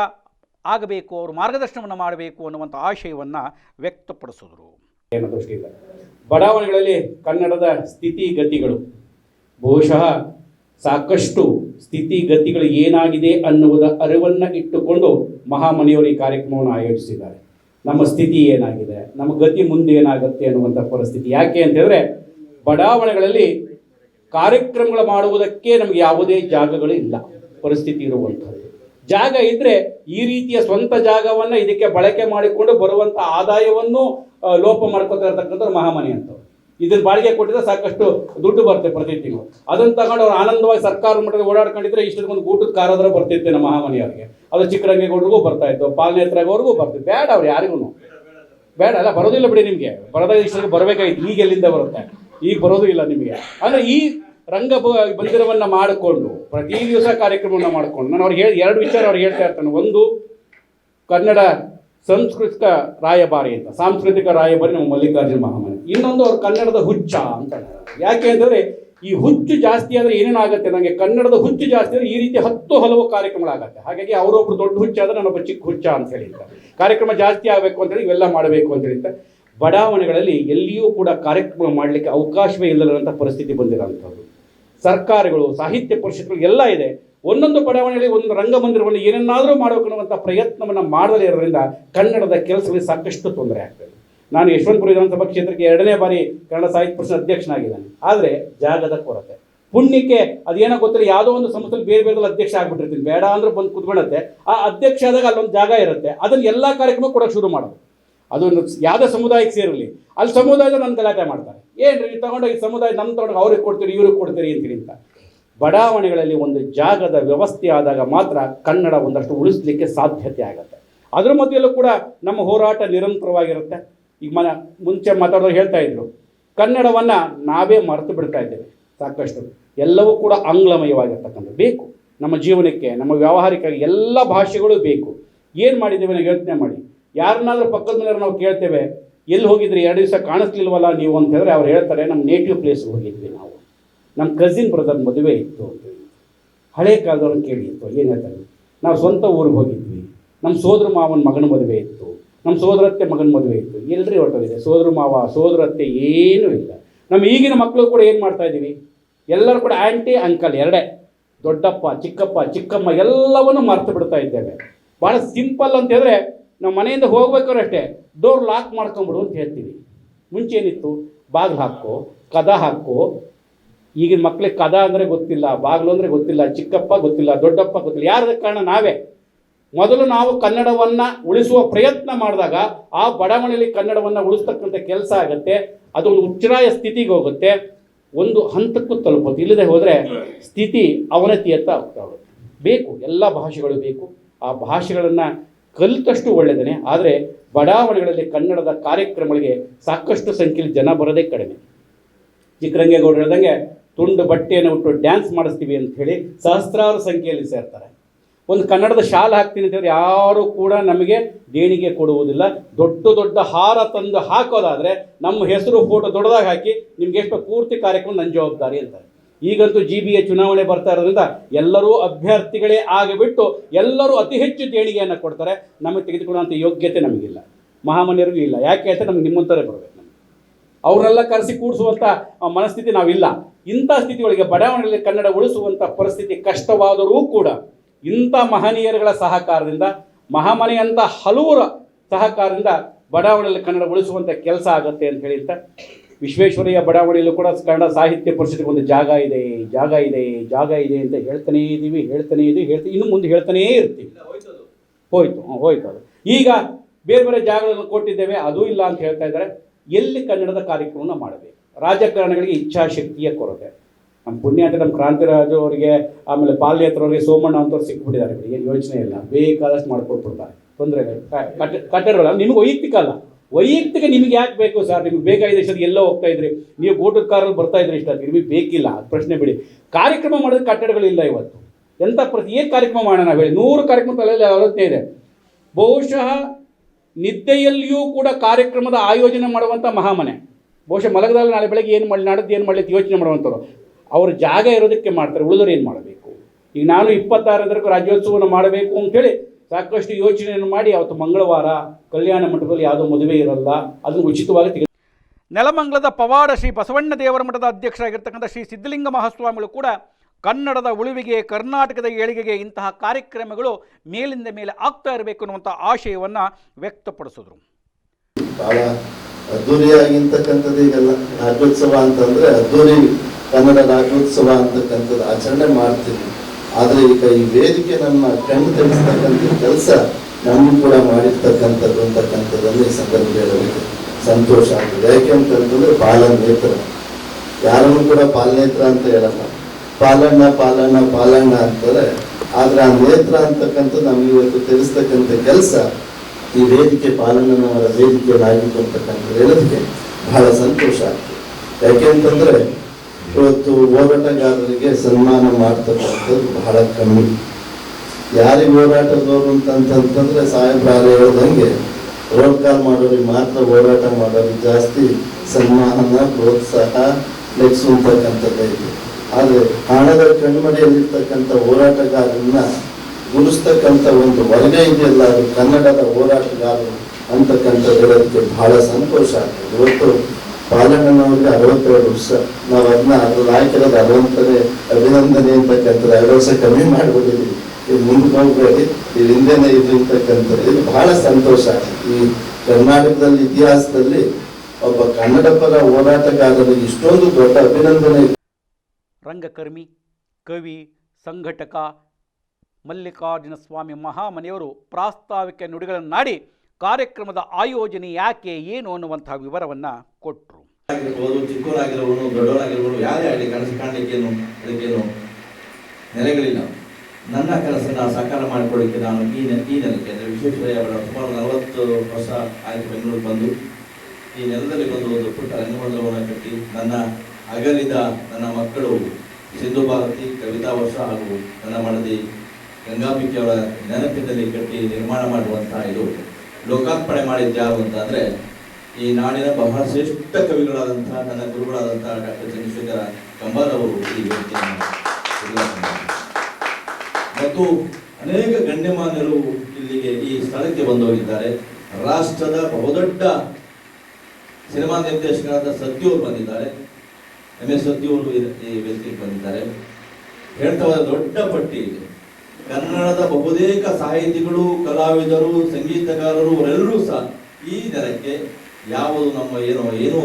ಆಗಬೇಕು, ಅವರು ಮಾರ್ಗದರ್ಶನವನ್ನು ಮಾಡಬೇಕು ಅನ್ನುವಂಥ ಆಶಯವನ್ನು ವ್ಯಕ್ತಪಡಿಸಿದರು. ಬಡಾವಣೆಗಳಲ್ಲಿ ಕನ್ನಡದ ಸ್ಥಿತಿ ಗತಿಗಳು. ಬಹುಶಃ ಸಾಕಷ್ಟು ಸ್ಥಿತಿಗತಿಗಳು ಏನಾಗಿದೆ ಅನ್ನುವುದ ಅರಿವನ್ನು ಇಟ್ಟುಕೊಂಡು ಮಹಾಮನೆಯವರು ಈ ಕಾರ್ಯಕ್ರಮವನ್ನು ಆಯೋಜಿಸಿದ್ದಾರೆ. ನಮ್ಮ ಸ್ಥಿತಿ ಏನಾಗಿದೆ, ನಮ್ಮ ಗತಿ ಮುಂದೆ ಏನಾಗುತ್ತೆ ಅನ್ನುವಂಥ ಪರಿಸ್ಥಿತಿ. ಯಾಕೆ ಅಂತ ಹೇಳಿದ್ರೆ, ಬಡಾವಣೆಗಳಲ್ಲಿ ಕಾರ್ಯಕ್ರಮಗಳು ಮಾಡುವುದಕ್ಕೆ ನಮಗೆ ಯಾವುದೇ ಜಾಗಗಳು ಇಲ್ಲ, ಪರಿಸ್ಥಿತಿ ಇರುವಂಥದ್ದು. ಜಾಗ ಇದ್ರೆ ಈ ರೀತಿಯ ಸ್ವಂತ ಜಾಗವನ್ನ ಇದಕ್ಕೆ ಬಳಕೆ ಮಾಡಿಕೊಂಡು ಬರುವಂತ ಆದಾಯವನ್ನು ಲೋಪ ಮಾಡ್ಕೊತಾ ಇರ್ತಕ್ಕಂಥವ್ರು ಮಹಾಮನೆ ಅಂತ ಇದನ್ನ ಬಾಡಿಗೆ ಕೊಟ್ಟಿದ್ರೆ ಸಾಕಷ್ಟು ದುಡ್ಡು ಬರುತ್ತೆ ಪ್ರತಿ ತಿಂಗಳು ಅದನ್ನ ತಗೊಂಡು ಅವ್ರು ಆನಂದವಾಗಿ ಸರ್ಕಾರ ಮಟ್ಟದಲ್ಲಿ ಓಡಾಡ್ಕೊಂಡಿದ್ರೆ ಇಷ್ಟೊಂದು ಊಟದ ಕಾರಾದ್ರೆ ಬರ್ತಿತ್ತೆ ನಮ್ಮ ಮಹಾಮನಿಯವರಿಗೆ ಅದು ಚಿಕ್ಕರಂಗೇಗೌಡರಿಗೂ ಬರ್ತಾ ಇತ್ತು ಪಾಲನೇತ್ರಗವ್ರಿಗೂ ಬರ್ತಿತ್ತು. ಬೇಡ ಅವ್ರು ಯಾರಿಗೂ ಬೇಡ ಅಲ್ಲ ಬರೋದಿಲ್ಲ ಬಿಡಿ ನಿಮಗೆ. ಬರೋದಾಗ ಇಷ್ಟಕ್ಕೆ ಬರಬೇಕಾಯ್ತು ಈಗ ಎಲ್ಲಿಂದ ಬರುತ್ತೆ? ಈಗ ಬರೋದು ಇಲ್ಲ ನಿಮಗೆ. ಅಂದ್ರೆ ಈ ರಂಗ ಬ- ಮಂದಿರವನ್ನ ಮಾಡಿಕೊಂಡು, ಪ್ರತಿ ದಿವಸ ಕಾರ್ಯಕ್ರಮವನ್ನು ಮಾಡಿಕೊಂಡು, ನಾನು ಅವ್ರಿಗೆ ಹೇಳಿ, ಎರಡು ವಿಚಾರ ಅವ್ರು ಹೇಳ್ತಾ ಇರ್ತಾನೆ. ಒಂದು, ಕನ್ನಡ ಸಾಂಸ್ಕೃತಿಕ ರಾಯಭಾರಿ ಅಂತ, ಸಾಂಸ್ಕೃತಿಕ ರಾಯಭಾರಿ ನಮ್ಮ ಮಲ್ಲಿಕಾರ್ಜುನ ಮಹಾಮನೆ. ಇನ್ನೊಂದು ಅವ್ರು ಕನ್ನಡದ ಹುಚ್ಚ ಅಂತ ಯಾಕೆ ಅಂತಂದರೆ ಈ ಹುಚ್ಚು ಜಾಸ್ತಿ ಆದ್ರೆ ಏನೇನಾಗುತ್ತೆ? ನನಗೆ ಕನ್ನಡದ ಹುಚ್ಚು ಜಾಸ್ತಿ ಅಂದ್ರೆ ಈ ರೀತಿ ಹತ್ತು ಹಲವು ಕಾರ್ಯಕ್ರಮಗಳಾಗತ್ತೆ. ಹಾಗಾಗಿ ಅವರೊಬ್ರು ದೊಡ್ಡ ಹುಚ್ಚ ಆದ್ರೆ ನನ್ನೊಬ್ಬ ಚಿಕ್ಕ ಹುಚ್ಚ ಅಂತ ಹೇಳಿದ್ದ ಕಾರ್ಯಕ್ರಮ ಜಾಸ್ತಿ ಆಗಬೇಕು ಅಂತೇಳಿ ಇವೆಲ್ಲ ಮಾಡಬೇಕು ಅಂತ ಹೇಳಿದ್ದ ಬಡಾವಣೆಗಳಲ್ಲಿ ಎಲ್ಲಿಯೂ ಕೂಡ ಕಾರ್ಯಕ್ರಮ ಮಾಡಲಿಕ್ಕೆ ಅವಕಾಶವೇ ಇಲ್ಲದಂಥ ಪರಿಸ್ಥಿತಿ ಬಂದಿರೋಂಥದ್ದು. ಸರ್ಕಾರಗಳು, ಸಾಹಿತ್ಯ ಪರಿಷತ್ಗಳು ಎಲ್ಲ ಇದೆ. ಒಂದೊಂದು ಬಡಾವಣೆಯಲ್ಲಿ ಒಂದು ರಂಗಮಂದಿರವನ್ನು ಏನನ್ನಾದರೂ ಮಾಡಬೇಕು ಅನ್ನುವಂಥ ಪ್ರಯತ್ನವನ್ನು ಮಾಡದೇ ಇರೋದ್ರಿಂದ ಕನ್ನಡದ ಕೆಲಸಗಳಿಗೆ ಸಾಕಷ್ಟು ತೊಂದರೆ ಆಗ್ತದೆ. ನಾನು ಯಶವಂತಪುರ ವಿಧಾನಸಭಾ ಕ್ಷೇತ್ರಕ್ಕೆ ಎರಡನೇ ಬಾರಿ ಕನ್ನಡ ಸಾಹಿತ್ಯ ಪರಿಷತ್ ಅಧ್ಯಕ್ಷನಾಗಿದ್ದಾನೆ. ಆದರೆ ಜಾಗದ ಕೊರತೆ. ಪುಣ್ಯಕ್ಕೆ ಅದೇನೋ ಗೊತ್ತಿಲ್ಲ, ಯಾವುದೋ ಒಂದು ಸಂಸ್ಥೆಯಲ್ಲಿ ಬೇರೆ ಬೇರೆ ಅಧ್ಯಕ್ಷ ಆಗ್ಬಿಟ್ಟಿರ್ತೀನಿ. ಬೇಡ ಅಂದ್ರೆ ಬಂದು ಕುತ್ಕೊಳ್ಳುತ್ತೆ ಆ ಅಧ್ಯಕ್ಷ ಆದಾಗ ಅಲ್ಲೊಂದು ಜಾಗ ಇರುತ್ತೆ. ಅದನ್ನ ಎಲ್ಲ ಕಾರ್ಯಕ್ರಮ ಕೊಡೋಕೆ ಶುರು ಮಾಡೋದು. ಅದೊಂದು ಯಾವುದೇ ಸಮುದಾಯಕ್ಕೆ ಸೇರಲಿ ಅಲ್ಲಿ ಸಮುದಾಯದ ನನ್ನ ಗಲಾಟೆ ಮಾಡ್ತಾರೆ. ಏನ್ರಿ, ನೀವು ತಗೊಂಡೋಗಿ ಸಮುದಾಯ ನಮ್ಮ ತಗೊಂಡೋಗಿ ಅವ್ರಿಗೆ ಕೊಡ್ತೀರಿ, ಇವ್ರಿಗೆ ಕೊಡ್ತೀರಿ ಅಂತೀರಿ ಅಂತ. ಬಡಾವಣೆಗಳಲ್ಲಿ ಒಂದು ಜಾಗದ ವ್ಯವಸ್ಥೆ ಆದಾಗ ಮಾತ್ರ ಕನ್ನಡ ಒಂದಷ್ಟು ಉಳಿಸ್ಲಿಕ್ಕೆ ಸಾಧ್ಯತೆ ಆಗುತ್ತೆ. ಅದರ ಮಧ್ಯೆಯಲ್ಲೂ ಕೂಡ ನಮ್ಮ ಹೋರಾಟ ನಿರಂತರವಾಗಿರುತ್ತೆ. ಈಗ ಮನ ಮುಂಚೆ ಮಾತಾಡೋರು ಹೇಳ್ತಾ ಇದ್ರು, ಕನ್ನಡವನ್ನ ನಾವೇ ಮರೆತು ಬಿಡ್ತಾ ಇದ್ದೇವೆ. ಸಾಕಷ್ಟು. ಎಲ್ಲವೂ ಕೂಡ ಆಂಗ್ಲಮಯವಾಗಿರ್ತಕ್ಕಂಥ ಬೇಕು. ನಮ್ಮ ಜೀವನಕ್ಕೆ, ನಮ್ಮ ವ್ಯಾವಹಾರಿಕವಾಗಿ ಎಲ್ಲ ಭಾಷೆಗಳು ಬೇಕು. ಏನು ಮಾಡಿದ್ದೇವೆ ನಾವು ಯೋಚನೆ ಮಾಡಿ. ಯಾರನ್ನಾದ್ರೂ ಪಕ್ಕದ ಮನೆಯವ್ರು ನಾವು ಕೇಳ್ತೇವೆ, ಎಲ್ಲಿ ಹೋಗಿದ್ರಿ? ಎರಡು ದಿವಸ ಕಾಣಿಸ್ಲಿಲ್ವಲ್ಲ ನೀವು ಅಂತ ಹೇಳಿದ್ರೆ ಅವ್ರು ಹೇಳ್ತಾರೆ, ನಮ್ಮ ನೇಟಿವ್ ಪ್ಲೇಸ್ಗೆ ಹೋಗಿದ್ವಿ ನಾವು. ನಮ್ಮ ಕಸಿನ್ ಬ್ರದರ್ ಮದುವೆ ಇತ್ತು ಅಂತ ಹೇಳಿ ಕಾಲದವ್ರನ್ನ ಕೇಳಿ ಏನು ಹೇಳ್ತಾರೆ? ನಾವು ಸ್ವಂತ ಊರಿಗೆ ಹೋಗಿದ್ವಿ. ನಮ್ಮ ಸೋದರ ಮಾವನ ಮಗನ ಮದುವೆ ಇತ್ತು. ನಮ್ಮ ಸೋದರತ್ತೆ ಮಗನ ಮದುವೆ ಇತ್ತು. ಎಲ್ಲರಿ ಹೊರಟೋಗಿದೆ. ಸೋದರ ಮಾವ, ಸೋದರತ್ತೆ ಏನೂ ಇಲ್ಲ. ನಮ್ಮ ಈಗಿನ ಮಕ್ಕಳು ಕೂಡ ಏನು ಮಾಡ್ತಾ ಇದ್ದೀವಿ? ಎಲ್ಲರೂ ಕೂಡ ಆಂಟಿ ಅಂಕಲ್ ಎರಡೇ. ದೊಡ್ಡಪ್ಪ, ಚಿಕ್ಕಪ್ಪ, ಚಿಕ್ಕಮ್ಮ ಎಲ್ಲವನ್ನು ಮರ್ತು ಬಿಡ್ತಾ ಇದ್ದೇವೆ. ಭಾಳ ಸಿಂಪಲ್ ಅಂತ ಹೇಳಿದ್ರೆ ನಮ್ಮ ಮನೆಯಿಂದ ಹೋಗ್ಬೇಕಾದ್ರೆ ಅಷ್ಟೇ. ಡೋರ್ ಲಾಕ್ ಮಾಡ್ಕೊಂಬಿಡು ಅಂತ ಹೇಳ್ತೀವಿ. ಮುಂಚೆ ಏನಿತ್ತು? ಬಾಗಿಲು ಹಾಕೋ, ಕದ ಹಾಕೋ ಈಗಿನ ಮಕ್ಳಿಗೆ ಕದ ಅಂದರೆ ಗೊತ್ತಿಲ್ಲ, ಬಾಗಿಲು ಅಂದರೆ ಗೊತ್ತಿಲ್ಲ, ಚಿಕ್ಕಪ್ಪ ಗೊತ್ತಿಲ್ಲ, ದೊಡ್ಡಪ್ಪ ಗೊತ್ತಿಲ್ಲ. ಯಾರದ ಕಾರಣ? ನಾವೇ. ಮೊದಲು ನಾವು ಕನ್ನಡವನ್ನು ಉಳಿಸುವ ಪ್ರಯತ್ನ ಮಾಡಿದಾಗ ಆ ಬಡಾವಣೆಯಲ್ಲಿ ಕನ್ನಡವನ್ನು ಉಳಿಸ್ತಕ್ಕಂಥ ಕೆಲಸ ಆಗುತ್ತೆ, ಅದು ಒಂದು ಉಚ್ಚರಾಯ ಸ್ಥಿತಿಗೆ ಹೋಗುತ್ತೆ, ಒಂದು ಹಂತಕ್ಕೂ ತಲುಪುತ್ತೆ. ಇಲ್ಲದೆ ಹೋದರೆ ಸ್ಥಿತಿ ಅವನತಿಯತ್ತ ಹೋಗ್ತಾ ಹೋಗುತ್ತೆ. ಬೇಕು, ಎಲ್ಲ ಭಾಷೆಗಳು ಬೇಕು. ಆ ಭಾಷೆಗಳನ್ನು ಕಲಿತಷ್ಟು ಒಳ್ಳೆಯದೇ ಆದರೆ ಬಡಾವಣೆಗಳಲ್ಲಿ ಕನ್ನಡದ ಕಾರ್ಯಕ್ರಮಗಳಿಗೆ ಸಾಕಷ್ಟು ಸಂಖ್ಯೆಯಲ್ಲಿ ಜನ ಬರೋದೇ ಕಡಿಮೆ. ಚಿಕ್ಕರಂಗೇಗೌಡರು ಹೇಳ್ದಂಗೆ ತುಂಡು ಬಟ್ಟೆಯನ್ನು ಉಟ್ಟು ಡ್ಯಾನ್ಸ್ ಮಾಡಿಸ್ತೀವಿ ಹೇಳಿ ಸಹಸ್ರಾರು ಸಂಖ್ಯೆಯಲ್ಲಿ ಸೇರ್ತಾರೆ. ಒಂದು ಕನ್ನಡದ ಶಾಲೆ ಹಾಕ್ತೀನಿ ಅಂತೇಳಿ ಯಾರೂ ಕೂಡ ನಮಗೆ ದೇಣಿಗೆ ಕೊಡುವುದಿಲ್ಲ. ದೊಡ್ಡ ದೊಡ್ಡ ಹಾರ ತಂದು ಹಾಕೋದಾದರೆ ನಮ್ಮ ಹೆಸರು ಫೋಟೋ ದೊಡ್ಡದಾಗಿ ಹಾಕಿ ನಿಮ್ಗೆ ಎಷ್ಟು ಪೂರ್ತಿ ಕಾರ್ಯಕ್ರಮ ನನ್ನ ಜವಾಬ್ದಾರಿ ಅಂತಾರೆ. ಈಗಂತೂ ಜಿ ಬಿ ಎ ಚುನಾವಣೆ ಬರ್ತಾ ಇರೋದ್ರಿಂದ ಎಲ್ಲರೂ ಅಭ್ಯರ್ಥಿಗಳೇ ಆಗಿಬಿಟ್ಟು ಎಲ್ಲರೂ ಅತಿ ಹೆಚ್ಚು ದೇಣಿಗೆಯನ್ನು ಕೊಡ್ತಾರೆ. ನಮಗೆ ತೆಗೆದುಕೊಳ್ಳುವಂಥ ಯೋಗ್ಯತೆ ನಮಗಿಲ್ಲ. ಮಹಾಮನ್ಯರಿಗೂ ಇಲ್ಲ. ಯಾಕೆ ಅಂತ ನಮ್ಗೆ ನಿಮ್ಮಂತರೇ ಬರಬೇಕು. ಅವರೆಲ್ಲ ಕರೆಸಿ ಕೂಡಿಸುವಂಥ ಮನಸ್ಥಿತಿ ನಾವಿಲ್ಲ. ಇಂಥ ಸ್ಥಿತಿ ಒಳಗೆ ಬಡಾವಣೆಯಲ್ಲಿ ಕನ್ನಡ ಉಳಿಸುವಂಥ ಪರಿಸ್ಥಿತಿ ಕಷ್ಟವಾದರೂ ಕೂಡ ಇಂಥ ಮಹನೀಯರುಗಳ ಸಹಕಾರದಿಂದ ಮಹಾಮನೆಯಂಥ ಹಲವರ ಸಹಕಾರದಿಂದ ಬಡಾವಣೆಯಲ್ಲಿ ಕನ್ನಡ ಉಳಿಸುವಂಥ ಕೆಲಸ ಆಗುತ್ತೆ ಅಂತ ಹೇಳಿರ್ತಾ ವಿಶ್ವೇಶ್ವರಯ್ಯ ಬಡಾವಣೆಯಲ್ಲೂ ಕೂಡ ಕನ್ನಡ ಸಾಹಿತ್ಯ ಪರಿಷತ್ಗೆ ಒಂದು ಜಾಗ ಇದೆ ಜಾಗ ಇದೆ ಜಾಗ ಇದೆ ಅಂತ ಹೇಳ್ತಾನೇ ಇದ್ದೀವಿ ಹೇಳ್ತಾನೇ ಇದ್ದೀವಿ ಹೇಳ್ತೀವಿ ಇನ್ನು ಮುಂದೆ ಹೇಳ್ತಾನೇ ಇರ್ತೀವಿ. ಹೋಯ್ತು ಹೋಯ್ತು ಅದು. ಈಗ ಬೇರೆ ಬೇರೆ ಜಾಗಗಳನ್ನು ಕೊಟ್ಟಿದ್ದೇವೆ ಅದು ಇಲ್ಲ ಅಂತ ಹೇಳ್ತಾ ಇದ್ದಾರೆ. ಎಲ್ಲಿ ಕನ್ನಡದ ಕಾರ್ಯಕ್ರಮನ ಮಾಡಬೇಕು? ರಾಜಕಾರಣಿಗಳಿಗೆ ಇಚ್ಛಾಶಕ್ತಿಯ ಕೊರತೆ. ನಮ್ಮ ಪುಣ್ಯ ಅಂತ ನಮ್ಮ ಕ್ರಾಂತಿರಾಜು ಅವರಿಗೆ, ಆಮೇಲೆ ಪಾಲ್ಯತ್ರವರಿಗೆ ಸೋಮಣ್ಣ ಅಂತವ್ರು ಸಿಕ್ಬಿಟ್ಟಿದ್ದಾರೆ ಏನು ಯೋಚನೆ ಇಲ್ಲ. ಬೇಕಾದಷ್ಟು ಮಾಡ್ಕೊಟ್ಬಿಡ್ತಾರೆ ತೊಂದರೆ ಕಟ್ಟಡಗಳ ನಿಮಗೆ ವೈಯಕ್ತಿಕ ಅಲ್ಲ. ವೈಯಕ್ತಿಕ ನಿಮ್ಗೆ ಯಾಕೆ ಬೇಕು ಸರ್? ನಿಮ್ಗೆ ಬೇಕಾಗಿದೆ ಇಷ್ಟೊತ್ತಿಗೆ ಎಲ್ಲೋ ಹೋಗ್ತಾ ಇದ್ರಿ. ನೀವು ಊಟದ ಕಾರಲ್ಲಿ ಬರ್ತಾ ಇದ್ರಿ ಇಷ್ಟ ನಿಮಗೆ ಬೇಕಿಲ್ಲ. ಪ್ರಶ್ನೆ ಬಿಡಿ. ಕಾರ್ಯಕ್ರಮ ಮಾಡೋದು ಕಟ್ಟಡಗಳಿಲ್ಲ ಇವತ್ತು. ಎಂಥ ಪ್ರತಿ, ಏನು ಕಾರ್ಯಕ್ರಮ ಮಾಡೋಣ ಹೇಳಿ? ನೂರು ಕಾರ್ಯಕ್ರಮ ತಲೆಯಲ್ಲಿ ಆಲೋಚನೆ ಇದೆ. ಬಹುಶಃ ನಿದ್ದೆಯಲ್ಲಿಯೂ ಕೂಡ ಕಾರ್ಯಕ್ರಮದ ಆಯೋಜನೆ ಮಾಡುವಂಥ ಮಹಾಮನೆ. ಬಹುಶಃ ಮಲಗದಲ್ಲಿ ನಾಳೆ ಬೆಳಗ್ಗೆ ಏನು ಮಾಡಿ ಏನು ಮಾಡಲಿ ಯೋಚನೆ ಮಾಡುವಂಥವ್ರು. ಅವ್ರ ಜಾಗ ಇರೋದಕ್ಕೆ ಮಾಡ್ತಾರೆ, ಉಳಿದವರು ಏನು ಮಾಡಬೇಕು? ಈಗ ನಾನು ಇಪ್ಪತ್ತಾರದವರೆಗೂ ರಾಜ್ಯೋತ್ಸವವನ್ನು ಮಾಡಬೇಕು ಅಂತೇಳಿ ಸಾಕಷ್ಟು ಯೋಚನೆಯನ್ನು ಮಾಡಿ ಅವತ್ತು ಮಂಗಳವಾರ ಕಲ್ಯಾಣ ಮಂಟಪದಲ್ಲಿ ಯಾವುದೋ ಮದುವೆ ಇರಲ್ಲ, ಅದನ್ನು ಉಚಿತವಾಗಿ ತೆಗೆದು ನೆಲಮಂಗಲದ ಪವಾಡ ಶ್ರೀ ಬಸವಣ್ಣ ದೇವರ ಮಠದ ಅಧ್ಯಕ್ಷರಾಗಿರ್ತಕ್ಕಂಥ ಶ್ರೀ ಸಿದ್ಧಲಿಂಗ ಮಹಾಸ್ವಾಮಿಗಳು ಕೂಡ ಕನ್ನಡದ ಉಳಿವಿಗೆ, ಕರ್ನಾಟಕದ ಏಳಿಗೆಗೆ ಇಂತಹ ಕಾರ್ಯಕ್ರಮಗಳು ಮೇಲಿಂದ ಮೇಲೆ ಆಗ್ತಾ ಇರಬೇಕು ಅನ್ನುವಂಥ ಆಶಯವನ್ನು ವ್ಯಕ್ತಪಡಿಸಿದ್ರು. ಬಹಳ ಅದ್ದೂರಿಯಾಗಿರ್ತಕ್ಕಂಥದ್ದು ಈಗೆಲ್ಲ. ರಾಜ್ಯೋತ್ಸವ ಅಂತಂದ್ರೆ ಅದ್ದೂರಿ ಕನ್ನಡ ರಾಜ್ಯೋತ್ಸವ ಅಂತಕ್ಕಂಥದ್ದು ಆಚರಣೆ ಮಾಡ್ತೀವಿ. ಆದ್ರೆ ಈಗ ಈ ವೇದಿಕೆ ನಮ್ಮ ಕಣ್ಣು ತೆಗೆಸ್ತಕ್ಕಂಥ ಕೆಲಸ ನಾನು ಕೂಡ ಮಾಡಿರ್ತಕ್ಕಂಥದ್ದು ಅಂತಕ್ಕಂಥದ್ದನ್ನು ಈ ಸಂದರ್ಭದಲ್ಲಿ ಸಂತೋಷ ಆಗ್ತದೆ. ಯಾಕೆ ಅಂತಂತಂದ್ರೆ ಪಾಲನೇತ್ರ ಯಾರನ್ನು ಕೂಡ ಪಾಲನೇತ್ರ ಅಂತ ಹೇಳಲ್ಲ. ಪಾಲಣ್ಣ ಪಾಲಣ್ಣ ಪಾಲಣ್ಣ ಅಂತಾರೆ. ಆದ್ರೆ ಆ ನೇತ್ರ ಅಂತಕ್ಕಂಥ ನಮ್ಗೆ ಇವತ್ತು ತಿಳಿಸ್ತಕ್ಕಂಥ ಕೆಲಸ ಈ ವೇದಿಕೆ ಪಾಲನವರ ವೇದಿಕೆಯಲ್ಲಾಗಿತ್ತು ಅಂತಕ್ಕಂಥದ್ದು ಹೇಳೋದಕ್ಕೆ ಬಹಳ ಸಂತೋಷ ಆಗ್ತದೆ. ಯಾಕೆಂತಂದ್ರೆ ಇವತ್ತು ಹೋರಾಟಗಾರರಿಗೆ ಸನ್ಮಾನ ಮಾಡ್ತಕ್ಕಂಥದ್ದು ಬಹಳ ಕಮ್ಮಿ. ಯಾರಿಗೆ ಹೋರಾಟದವರು ಅಂತಂತಂದ್ರೆ ಸಾಹೇಬ್ರಾರೆ ಹೇಳ್ದಂಗೆ ಕಾಲ್ ಮಾಡೋರಿಗೆ ಮಾತ್ರ ಹೋರಾಟ ಮಾಡೋರಿಗೆ ಜಾಸ್ತಿ ಸನ್ಮಾನ ಪ್ರೋತ್ಸಾಹ ಲೆಕ್ಸುವಂತಕ್ಕಂಥದ್ದು ಆದ್ರೆ ಹಣದ ಕಣ್ಮರೆಯಲ್ಲಿರ್ತಕ್ಕಂಥ ಹೋರಾಟಗಾರರನ್ನ ಗುರುಸ್ತಕ್ಕಂಥ ಒಂದು ವರ್ಗ ಇದೆಯಲ್ಲ, ಅದು ಕನ್ನಡದ ಹೋರಾಟಗಾರರು ಅಂತಕ್ಕಂಥದ್ದು ಹೇಳೋದಕ್ಕೆ ಬಹಳ ಸಂತೋಷ ಆಗ್ತದೆ. ಇವತ್ತು ಪಾಲಣ್ಣನವ್ರಿಗೆ ಅರವತ್ತೆರಡು ವರ್ಷ. ನಾವು ಅದನ್ನ ಅದ್ರಲ್ಲಿ ಹಾಕಿರೋದು ಅರವತ್ತನೇ ಅಭಿನಂದನೆ ಅಂತಕ್ಕಂಥದ್ದು ಎರಡು ವರ್ಷ ಕಮ್ಮಿ ಮಾಡಿಬಿಟ್ಟಿದ್ದೀವಿ ಇದು ಮುಂದೆ ಹೋಗ್ಬೇಡಿ. ಇದು ಹಿಂದೆನೇ ಅಂತಕ್ಕಂಥದ್ದು. ಇದು ಬಹಳ ಸಂತೋಷ. ಈ ಕರ್ನಾಟಕದಲ್ಲಿ ಇತಿಹಾಸದಲ್ಲಿ ಒಬ್ಬ ಕನ್ನಡ ಪರ ಹೋರಾಟಗಾರರಿಗೆ ಇಷ್ಟೊಂದು ದೊಡ್ಡ ಅಭಿನಂದನೆ ರಂಗಕರ್ಮಿ, ಕವಿ, ಸಂಘಟಕ ಮಲ್ಲಿಕಾರ್ಜುನ ಸ್ವಾಮಿ ಮಹಾಮನೆಯವರು ಪ್ರಾಸ್ತಾವಿಕ ನುಡಿಗಳನ್ನಾಡಿ ಕಾರ್ಯಕ್ರಮದ ಆಯೋಜನೆ ಯಾಕೆ, ಏನು ಅನ್ನುವಂತಹ ವಿವರವನ್ನು ಕೊಟ್ಟರು ಆಗಿರ್ಬೋದು ಚಿಕ್ಕವರಾಗಿರ್ಬೋದು ದೊಡ್ಡವರಾಗಿರ್ಬೋದು ಯಾರೇ ಆಗಲಿ ಕನಸು ಕಾಣಲಿಕ್ಕೇನು, ಅದಕ್ಕೇನು ನೆಲೆಗಳಿಲ್ಲ. ನನ್ನ ಕನಸನ್ನು ಸಾಕಾರ ಮಾಡಿಕೊಳ್ಳಿಕ್ಕೆ ನಾನು ಈ ಈ ನೆಲಕ್ಕೆ, ಅಂದರೆ ವಿಶ್ವೇಶ್ವರಯ್ಯ ಅವರ ಸುಮಾರು ನಲವತ್ತು ವರ್ಷ ಆಯಿತು ಬೆಂಗಳೂರು ಬಂದು, ಈ ನೆಲದಲ್ಲಿ ಬಂದು ಒಂದು ಪುಟ್ಟ ರಂಗಮಂದಿರವನ್ನು ಕಟ್ಟಿ ನನ್ನ ಅಗಲಿದ ನನ್ನ ಮಕ್ಕಳು ಸಿಂಧು ಭಾರತಿ ಕವಿತಾ ವರ್ಷ ಹಾಗೂ ನನ್ನ ಮನದಿ ಗಂಗಾಂಬಿಕೆ ಅವರ ನೆನಪಿನಲ್ಲಿ ಕಟ್ಟಿ ನಿರ್ಮಾಣ ಮಾಡುವಂತಹ ಇದು ಲೋಕಾರ್ಪಣೆ ಮಾಡಿದ್ದು ಯಾರು ಅಂತ ಅಂದರೆ ಈ ನಾಡಿನ ಬಹಳ ಶ್ರೇಷ್ಠ ಕವಿಗಳಾದಂತಹ ನನ್ನ ಗುರುಗಳಾದಂತಹ ಡಾಕ್ಟರ್ ಚಂದ್ರಶೇಖರ ಕಂಬಾರ್ ಅವರು ಈ ಮತ್ತು ಅನೇಕ ಗಣ್ಯಮಾನ್ಯರು ಇಲ್ಲಿಗೆ ಈ ಸ್ಥಳಕ್ಕೆ ಬಂದೋಗಿದ್ದಾರೆ ರಾಷ್ಟ್ರದ ಬಹುದೊಡ್ಡ ಸಿನಿಮಾ ನಿರ್ದೇಶಕರಾದ ಸತ್ಯು ಅವರು ಬಂದಿದ್ದಾರೆ. ಎಂ ಎಸ್ ಅವರು ಈ ವೇದಿಕೆಗೆ ಬಂದಿದ್ದಾರೆ. ಹೇಳ್ತಾ ದೊಡ್ಡ ಪಟ್ಟಿ ಇದೆ. ಕನ್ನಡದ ಬಹುತೇಕ ಸಾಹಿತಿಗಳು, ಕಲಾವಿದರು, ಸಂಗೀತಗಾರರು ಅವರೆಲ್ಲರೂ ಸಹ ಈ ನೆಲಕ್ಕೆ ಯಾವುದು ನಮ್ಮ ಏನೋ, ಏನು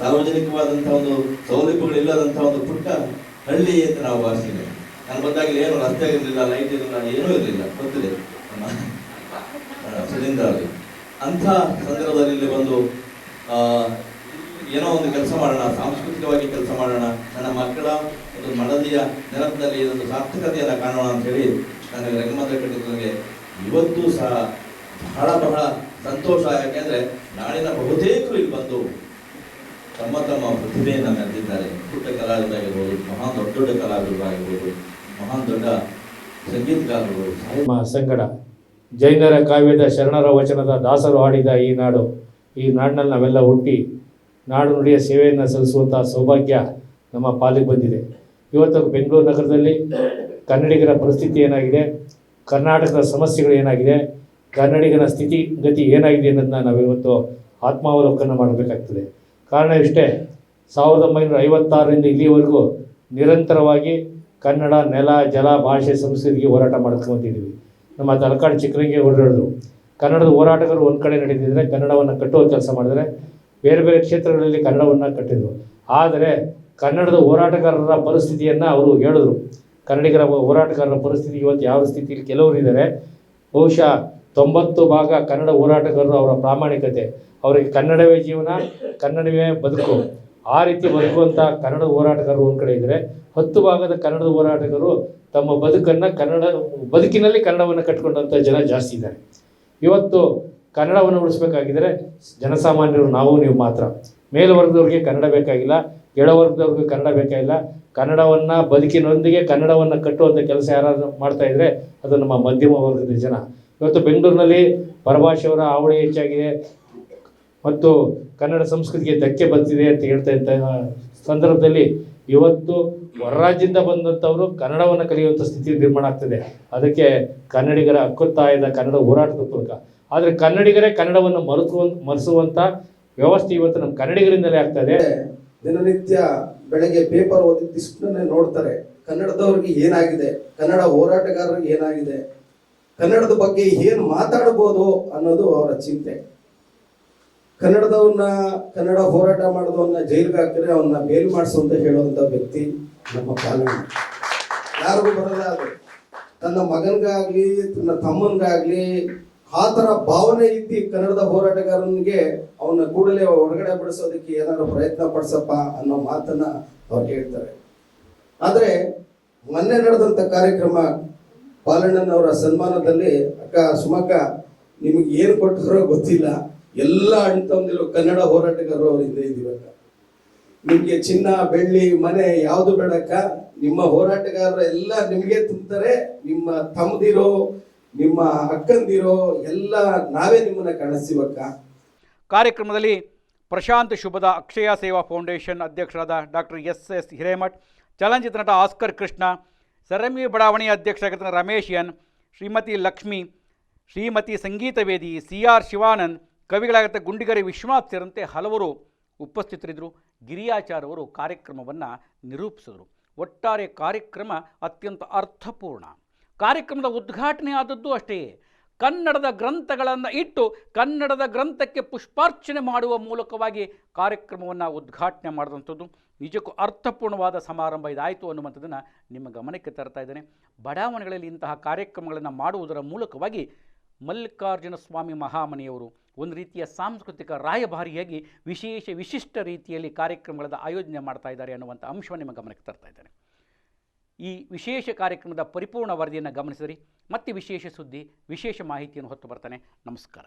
ಸಾರ್ವಜನಿಕವಾದಂತಹ ಒಂದು ಸೌಲಭ್ಯಗಳಿಲ್ಲದಂತಹ ಒಂದು ಪುಟ್ಟ ಹಳ್ಳಿ ಅಂತ ನಾವು ಭಾವಿಸ್ತೀವಿ. ನಾನು ಬಂದಾಗಲೇ ಏನು ರಸ್ತೆ ಇರಲಿಲ್ಲ ಲೈಟ್ ಇರಲಿಲ್ಲ, ಏನೂ ಇರಲಿಲ್ಲ, ಗೊತ್ತಿದೆ. ನಮ್ಮ ಸುಧೀಂದ್ರ ಅವರಿಗೆ. ಅಂಥ ಸಂದರ್ಭದಲ್ಲಿ ಬಂದು ಏನೋ ಒಂದು ಕೆಲಸ ಮಾಡೋಣ, ಸಾಂಸ್ಕೃತಿಕವಾಗಿ ಕೆಲಸ ಮಾಡೋಣ, ನನ್ನ ಮಕ್ಕಳ ಒಂದು ಮಡದಿಯ ನೆನಪಿನಲ್ಲಿ ಇದೊಂದು ಸಾರ್ಥಕತೆಯನ್ನು ಕಾಣೋಣ ಅಂತ ಹೇಳಿ ನನಗೆ ರಂಗಮಂದಿರ ಕಟ್ಟಿದ್ದಂಗೆ ಇವತ್ತು ಸಹ ಬಹಳ ಬಹಳ ಸಂತೋಷ. ಯಾಕೆಂದರೆ ನಾಡಿನ ಬಹುತೇಕರು ಇಲ್ಲಿ ಬಂದು ತಮ್ಮ ತಮ್ಮ ಪ್ರತಿಭೆಯನ್ನು ಮೆರೆದಿದ್ದಾರೆ. ಪುಟ್ಟ ಕಲಾವಿದರಾಗಿರ್ಬೋದು ಮಹಾನ್ ದೊಡ್ಡ ದೊಡ್ಡ ಕಲಾವಿದರಾಗಿರ್ಬೋದು ಮಹಾನ್ ದೊಡ್ಡ ಸಂಗೀತಗಾರರು. ಸಂಗಡ ಜೈನರ ಕಾವ್ಯದ ಶರಣರ ವಚನದ ದಾಸರು ಹಾಡಿದ ಈ ನಾಡು, ಈ ನಾಡಿನಲ್ಲಿ ನಾವೆಲ್ಲ ಹುಟ್ಟಿ ನಾಡು ನುಡಿಯ ಸೇವೆಯನ್ನು ಸಲ್ಲಿಸುವಂಥ ಸೌಭಾಗ್ಯ ನಮ್ಮ ಪಾಲಿಗೆ ಬಂದಿದೆ. ಇವತ್ತು ಬೆಂಗಳೂರು ನಗರದಲ್ಲಿ ಕನ್ನಡಿಗರ ಪರಿಸ್ಥಿತಿ ಏನಾಗಿದೆ? ಕರ್ನಾಟಕದ ಸಮಸ್ಯೆಗಳು ಏನಾಗಿದೆ? ಕನ್ನಡಿಗನ ಸ್ಥಿತಿ, ಗತಿ ಏನಾಗಿದೆ ಅನ್ನೋದನ್ನ ನಾವು ಇವತ್ತು ಆತ್ಮಾವಲೋಕನ ಮಾಡಬೇಕಾಗ್ತದೆ. ಕಾರಣ ಇಷ್ಟೇ, ಸಾವಿರದ ಒಂಬೈನೂರ ಐವತ್ತಾರರಿಂದ ಇಲ್ಲಿವರೆಗೂ ನಿರಂತರವಾಗಿ ಕನ್ನಡ ನೆಲ, ಜಲ, ಭಾಷೆ ಸಂಸ್ಕೃತಿಗೆ ಹೋರಾಟ ಮಾಡ್ಕೊಂತಿದ್ದೀವಿ ನಮ್ಮ ತಲಕಾಡು ಚಿಕ್ಕರಂಗೆ ಹೊರಡಿದ್ರು ಕನ್ನಡದ ಹೋರಾಟಗಾರರು ಒಂದು ಕಡೆ ನಡೀತಿದ್ರೆ ಕನ್ನಡವನ್ನು ಕಟ್ಟುವ ಕೆಲಸ ಮಾಡಿದರೆ ಬೇರೆ ಬೇರೆ ಕ್ಷೇತ್ರಗಳಲ್ಲಿ ಕನ್ನಡವನ್ನು ಕಟ್ಟಿದರು. ಆದರೆ ಕನ್ನಡದ ಹೋರಾಟಗಾರರ ಪರಿಸ್ಥಿತಿಯನ್ನು ಅವರು ಹೇಳಿದರು. ಕನ್ನಡಿಗರ ಹೋರಾಟಗಾರರ ಪರಿಸ್ಥಿತಿ ಇವತ್ತು ಯಾವ ಸ್ಥಿತಿಯಲ್ಲಿ ಕೆಲವರು ಇದ್ದಾರೆ. ಬಹುಶಃ ತೊಂಬತ್ತು ಭಾಗ ಕನ್ನಡ ಹೋರಾಟಗಾರರು ಅವರ ಪ್ರಾಮಾಣಿಕತೆ. ಅವರಿಗೆ ಕನ್ನಡವೇ ಜೀವನ, ಕನ್ನಡವೇ ಬದುಕು. ಆ ರೀತಿ ಬದುಕುವಂಥ ಕನ್ನಡ ಹೋರಾಟಗಾರರು ಒಂದು ಕಡೆ ಇದ್ದರೆ. ಹತ್ತು ಭಾಗದ ಕನ್ನಡದ ಹೋರಾಟಗಾರರು ತಮ್ಮ ಬದುಕನ್ನು ಕನ್ನಡ, ಬದುಕಿನಲ್ಲಿ ಕನ್ನಡವನ್ನು ಕಟ್ಕೊಂಡಂಥ ಜನ ಜಾಸ್ತಿ ಇದ್ದಾರೆ. ಇವತ್ತು ಕನ್ನಡವನ್ನು ಉಳಿಸ್ಬೇಕಾಗಿದ್ದರೆ ಜನಸಾಮಾನ್ಯರು ನಾವು, ನೀವು ಮಾತ್ರ. ಮೇಲ್ವರ್ಗದವ್ರಿಗೆ ಕನ್ನಡ ಬೇಕಾಗಿಲ್ಲ, ಕೆಳವರ್ಗದವ್ರಿಗೆ ಕನ್ನಡ ಬೇಕಾಗಿಲ್ಲ. ಕನ್ನಡವನ್ನು ಬದುಕಿನೊಂದಿಗೆ ಕನ್ನಡವನ್ನು ಕಟ್ಟುವಂಥ ಕೆಲಸ ಯಾರಾದರೂ ಮಾಡ್ತಾ ಇದ್ದರೆ ಅದು ನಮ್ಮ ಮಧ್ಯಮ ವರ್ಗದ ಜನ. ಇವತ್ತು ಬೆಂಗಳೂರಿನಲ್ಲಿ ಪರಭಾಷೆಯವರ ಆವಳಿ ಹೆಚ್ಚಾಗಿದೆ. ಮತ್ತು ಕನ್ನಡ ಸಂಸ್ಕೃತಿಗೆ ಧಕ್ಕೆ ಬರ್ತಿದೆ ಅಂತ ಹೇಳ್ತಾ ಇದ್ದ ಸಂದರ್ಭದಲ್ಲಿ ಇವತ್ತು ಹೊರರಾಜ್ಯದಿಂದ ಬಂದಂಥವರು ಕನ್ನಡವನ್ನು ಕಲಿಯುವಂಥ ಸ್ಥಿತಿ ನಿರ್ಮಾಣ ಆಗ್ತದೆ. ಅದಕ್ಕೆ ಕನ್ನಡಿಗರ ಹಕ್ಕೊತ್ತಾಯದ ಕನ್ನಡ ಹೋರಾಟದ ಮೂಲಕ ಆದರೆ ಕನ್ನಡಿಗರೇ ಕನ್ನಡವನ್ನು ಮರೆಸುವ ಮರೆಸುವಂಥ ವ್ಯವಸ್ಥೆ ಇವತ್ತು ನಮ್ಮ ಕನ್ನಡಿಗರಿಂದಲೇ ಆಗ್ತದೆ ದಿನನಿತ್ಯ ಬೆಳಗ್ಗೆ ಪೇಪರ್ ಓದಿ ಓದಿದ್ದಷ್ಟನ್ನೇ ನೋಡ್ತಾರೆ. ಕನ್ನಡದವ್ರಿಗೆ ಏನಾಗಿದೆ? ಕನ್ನಡ ಹೋರಾಟಗಾರರಿಗೆ ಏನಾಗಿದೆ? ಕನ್ನಡದ ಬಗ್ಗೆ ಏನು ಮಾತಾಡ್ಬೋದು ಅನ್ನೋದು ಅವರ ಚಿಂತೆ. ಕನ್ನಡದವನ್ನ ಕನ್ನಡ ಹೋರಾಟ ಮಾಡೋದವನ್ನ ಜೈಲಿಗೆ ಹಾಕಿದ್ರೆ ಅವನ್ನ ಬೇಲ್ ಮಾಡಿಸು ಅಂತ ಹೇಳುವಂತ ವ್ಯಕ್ತಿ ನಮ್ಮ ಕಾನೂನು ಯಾರಿಗೂ ಬರಲ್ಲ ಅದು. ತನ್ನ ಮಗನ್ಗಾಗ್ಲಿ, ತನ್ನ ತಮ್ಮನ್ಗಾಗ್ಲಿ, ಆ ಥರ ಭಾವನೆ ಇದ್ದು ಕನ್ನಡದ ಹೋರಾಟಗಾರನಿಗೆ ಅವನ್ನ ಕೂಡಲೇ ಹೊರಗಡೆ ಬಿಡಿಸೋದಕ್ಕೆ ಏನಾದ್ರು ಪ್ರಯತ್ನ ಪಡಿಸಪ್ಪ ಅನ್ನೋ ಮಾತನ್ನ ಅವ್ರು ಹೇಳ್ತಾರೆ. ಆದರೆ ಮೊನ್ನೆ ನಡೆದಂತ ಕಾರ್ಯಕ್ರಮ ಬಾಲಣ್ಣನವರ ಸನ್ಮಾನದಲ್ಲಿ, ಅಕ್ಕ ಸುಮಕ್ಕ, ನಿಮಗೆ ಏನು ಕೊಟ್ಟರೋ ಗೊತ್ತಿಲ್ಲ. ಎಲ್ಲ ಅಣ್ತಂದಿರು ಕನ್ನಡ ಹೋರಾಟಗಾರರು ಅವ್ರ ಇದೀವಕ್ಕ ನಿಮಗೆ ಚಿನ್ನ, ಬೆಳ್ಳಿ, ಮನೆ ಯಾವುದು ಬೇಡಕ್ಕ? ನಿಮ್ಮ ಹೋರಾಟಗಾರರು ಎಲ್ಲ ನಿಮಗೆ ತುಂಬ್ತಾರೆ, ನಿಮ್ಮ ತಮ್ಮದಿರೋ, ನಿಮ್ಮ ಅಕ್ಕಂದಿರೋ, ಎಲ್ಲ ನಾವೇ ನಿಮ್ಮನ್ನ ಕಾಣಿಸ್ತೀವಕ್ಕ ಕಾರ್ಯಕ್ರಮದಲ್ಲಿ ಪ್ರಶಾಂತ್ ಶುಭದ ಅಕ್ಷಯ ಸೇವಾ ಫೌಂಡೇಶನ್ ಅಧ್ಯಕ್ಷರಾದ ಡಾಕ್ಟರ್ ಎಸ್ ಎಸ್ ಹಿರೇಮಠ್, ಚಲನಚಿತ್ರ ನಟ ಆಸ್ಕರ್ ಕೃಷ್ಣ, ಸರಮಿ ಬಡಾವಣೆಯ ಅಧ್ಯಕ್ಷ ರಮೇಶ್ ಎನ್, ಶ್ರೀಮತಿ ಲಕ್ಷ್ಮಿ, ಶ್ರೀಮತಿ ಸಂಗೀತ ವೇದಿ ಸಿ ಆರ್ ಶಿವಾನಂದ್ ಕವಿಗಳಾಗತ್ತ ಗುಂಡಿಗರಿ ವಿಶ್ವನಾಥ್ ಹಲವರು ಉಪಸ್ಥಿತರಿದ್ದರು. ಗಿರಿಯಾಚಾರ್ ಅವರು ಕಾರ್ಯಕ್ರಮವನ್ನು ನಿರೂಪಿಸಿದರು. ಒಟ್ಟಾರೆ ಕಾರ್ಯಕ್ರಮ ಅತ್ಯಂತ ಅರ್ಥಪೂರ್ಣ. ಕಾರ್ಯಕ್ರಮದ ಉದ್ಘಾಟನೆ ಆದದ್ದು ಅಷ್ಟೇ. ಕನ್ನಡದ ಗ್ರಂಥಗಳನ್ನು ಇಟ್ಟು ಕನ್ನಡದ ಗ್ರಂಥಕ್ಕೆ ಪುಷ್ಪಾರ್ಚನೆ ಮಾಡುವ ಮೂಲಕವಾಗಿ ಕಾರ್ಯಕ್ರಮವನ್ನು ಉದ್ಘಾಟನೆ ಮಾಡಿದಂಥದ್ದು. ನಿಜಕ್ಕೂ ಅರ್ಥಪೂರ್ಣವಾದ ಸಮಾರಂಭ ಇದಾಯಿತು ಅನ್ನುವಂಥದ್ದನ್ನು ನಿಮ್ಮ ಗಮನಕ್ಕೆ ತರ್ತಾ ಇದ್ದೇನೆ. ಬಡಾವಣೆಗಳಲ್ಲಿ ಇಂತಹ ಕಾರ್ಯಕ್ರಮಗಳನ್ನು ಮಾಡುವುದರ ಮೂಲಕವಾಗಿ ಮಲ್ಲಿಕಾರ್ಜುನ ಸ್ವಾಮಿ ಮಹಾಮನಿಯವರು ಒಂದು ರೀತಿಯ ಸಾಂಸ್ಕೃತಿಕ ರಾಯಭಾರಿಯಾಗಿ ವಿಶೇಷ ವಿಶಿಷ್ಟ ರೀತಿಯಲ್ಲಿ ಕಾರ್ಯಕ್ರಮಗಳ ಆಯೋಜನೆ ಮಾಡ್ತಾ ಇದ್ದಾರೆ ಅನ್ನುವಂಥ ಅಂಶವನ್ನು ನಿಮ್ಮ ಗಮನಕ್ಕೆ ತರ್ತಾ ಇದ್ದೇನೆ. ಈ ವಿಶೇಷ ಕಾರ್ಯಕ್ರಮದ ಪರಿಪೂರ್ಣ ವರದಿಯನ್ನು ಗಮನಿಸಿರಿ ಮತ್ತೆ ವಿಶೇಷ ಸುದ್ದಿ, ವಿಶೇಷ ಮಾಹಿತಿಯನ್ನು ಹೊತ್ತು ಬರ್ತಾನೆ. ನಮಸ್ಕಾರ.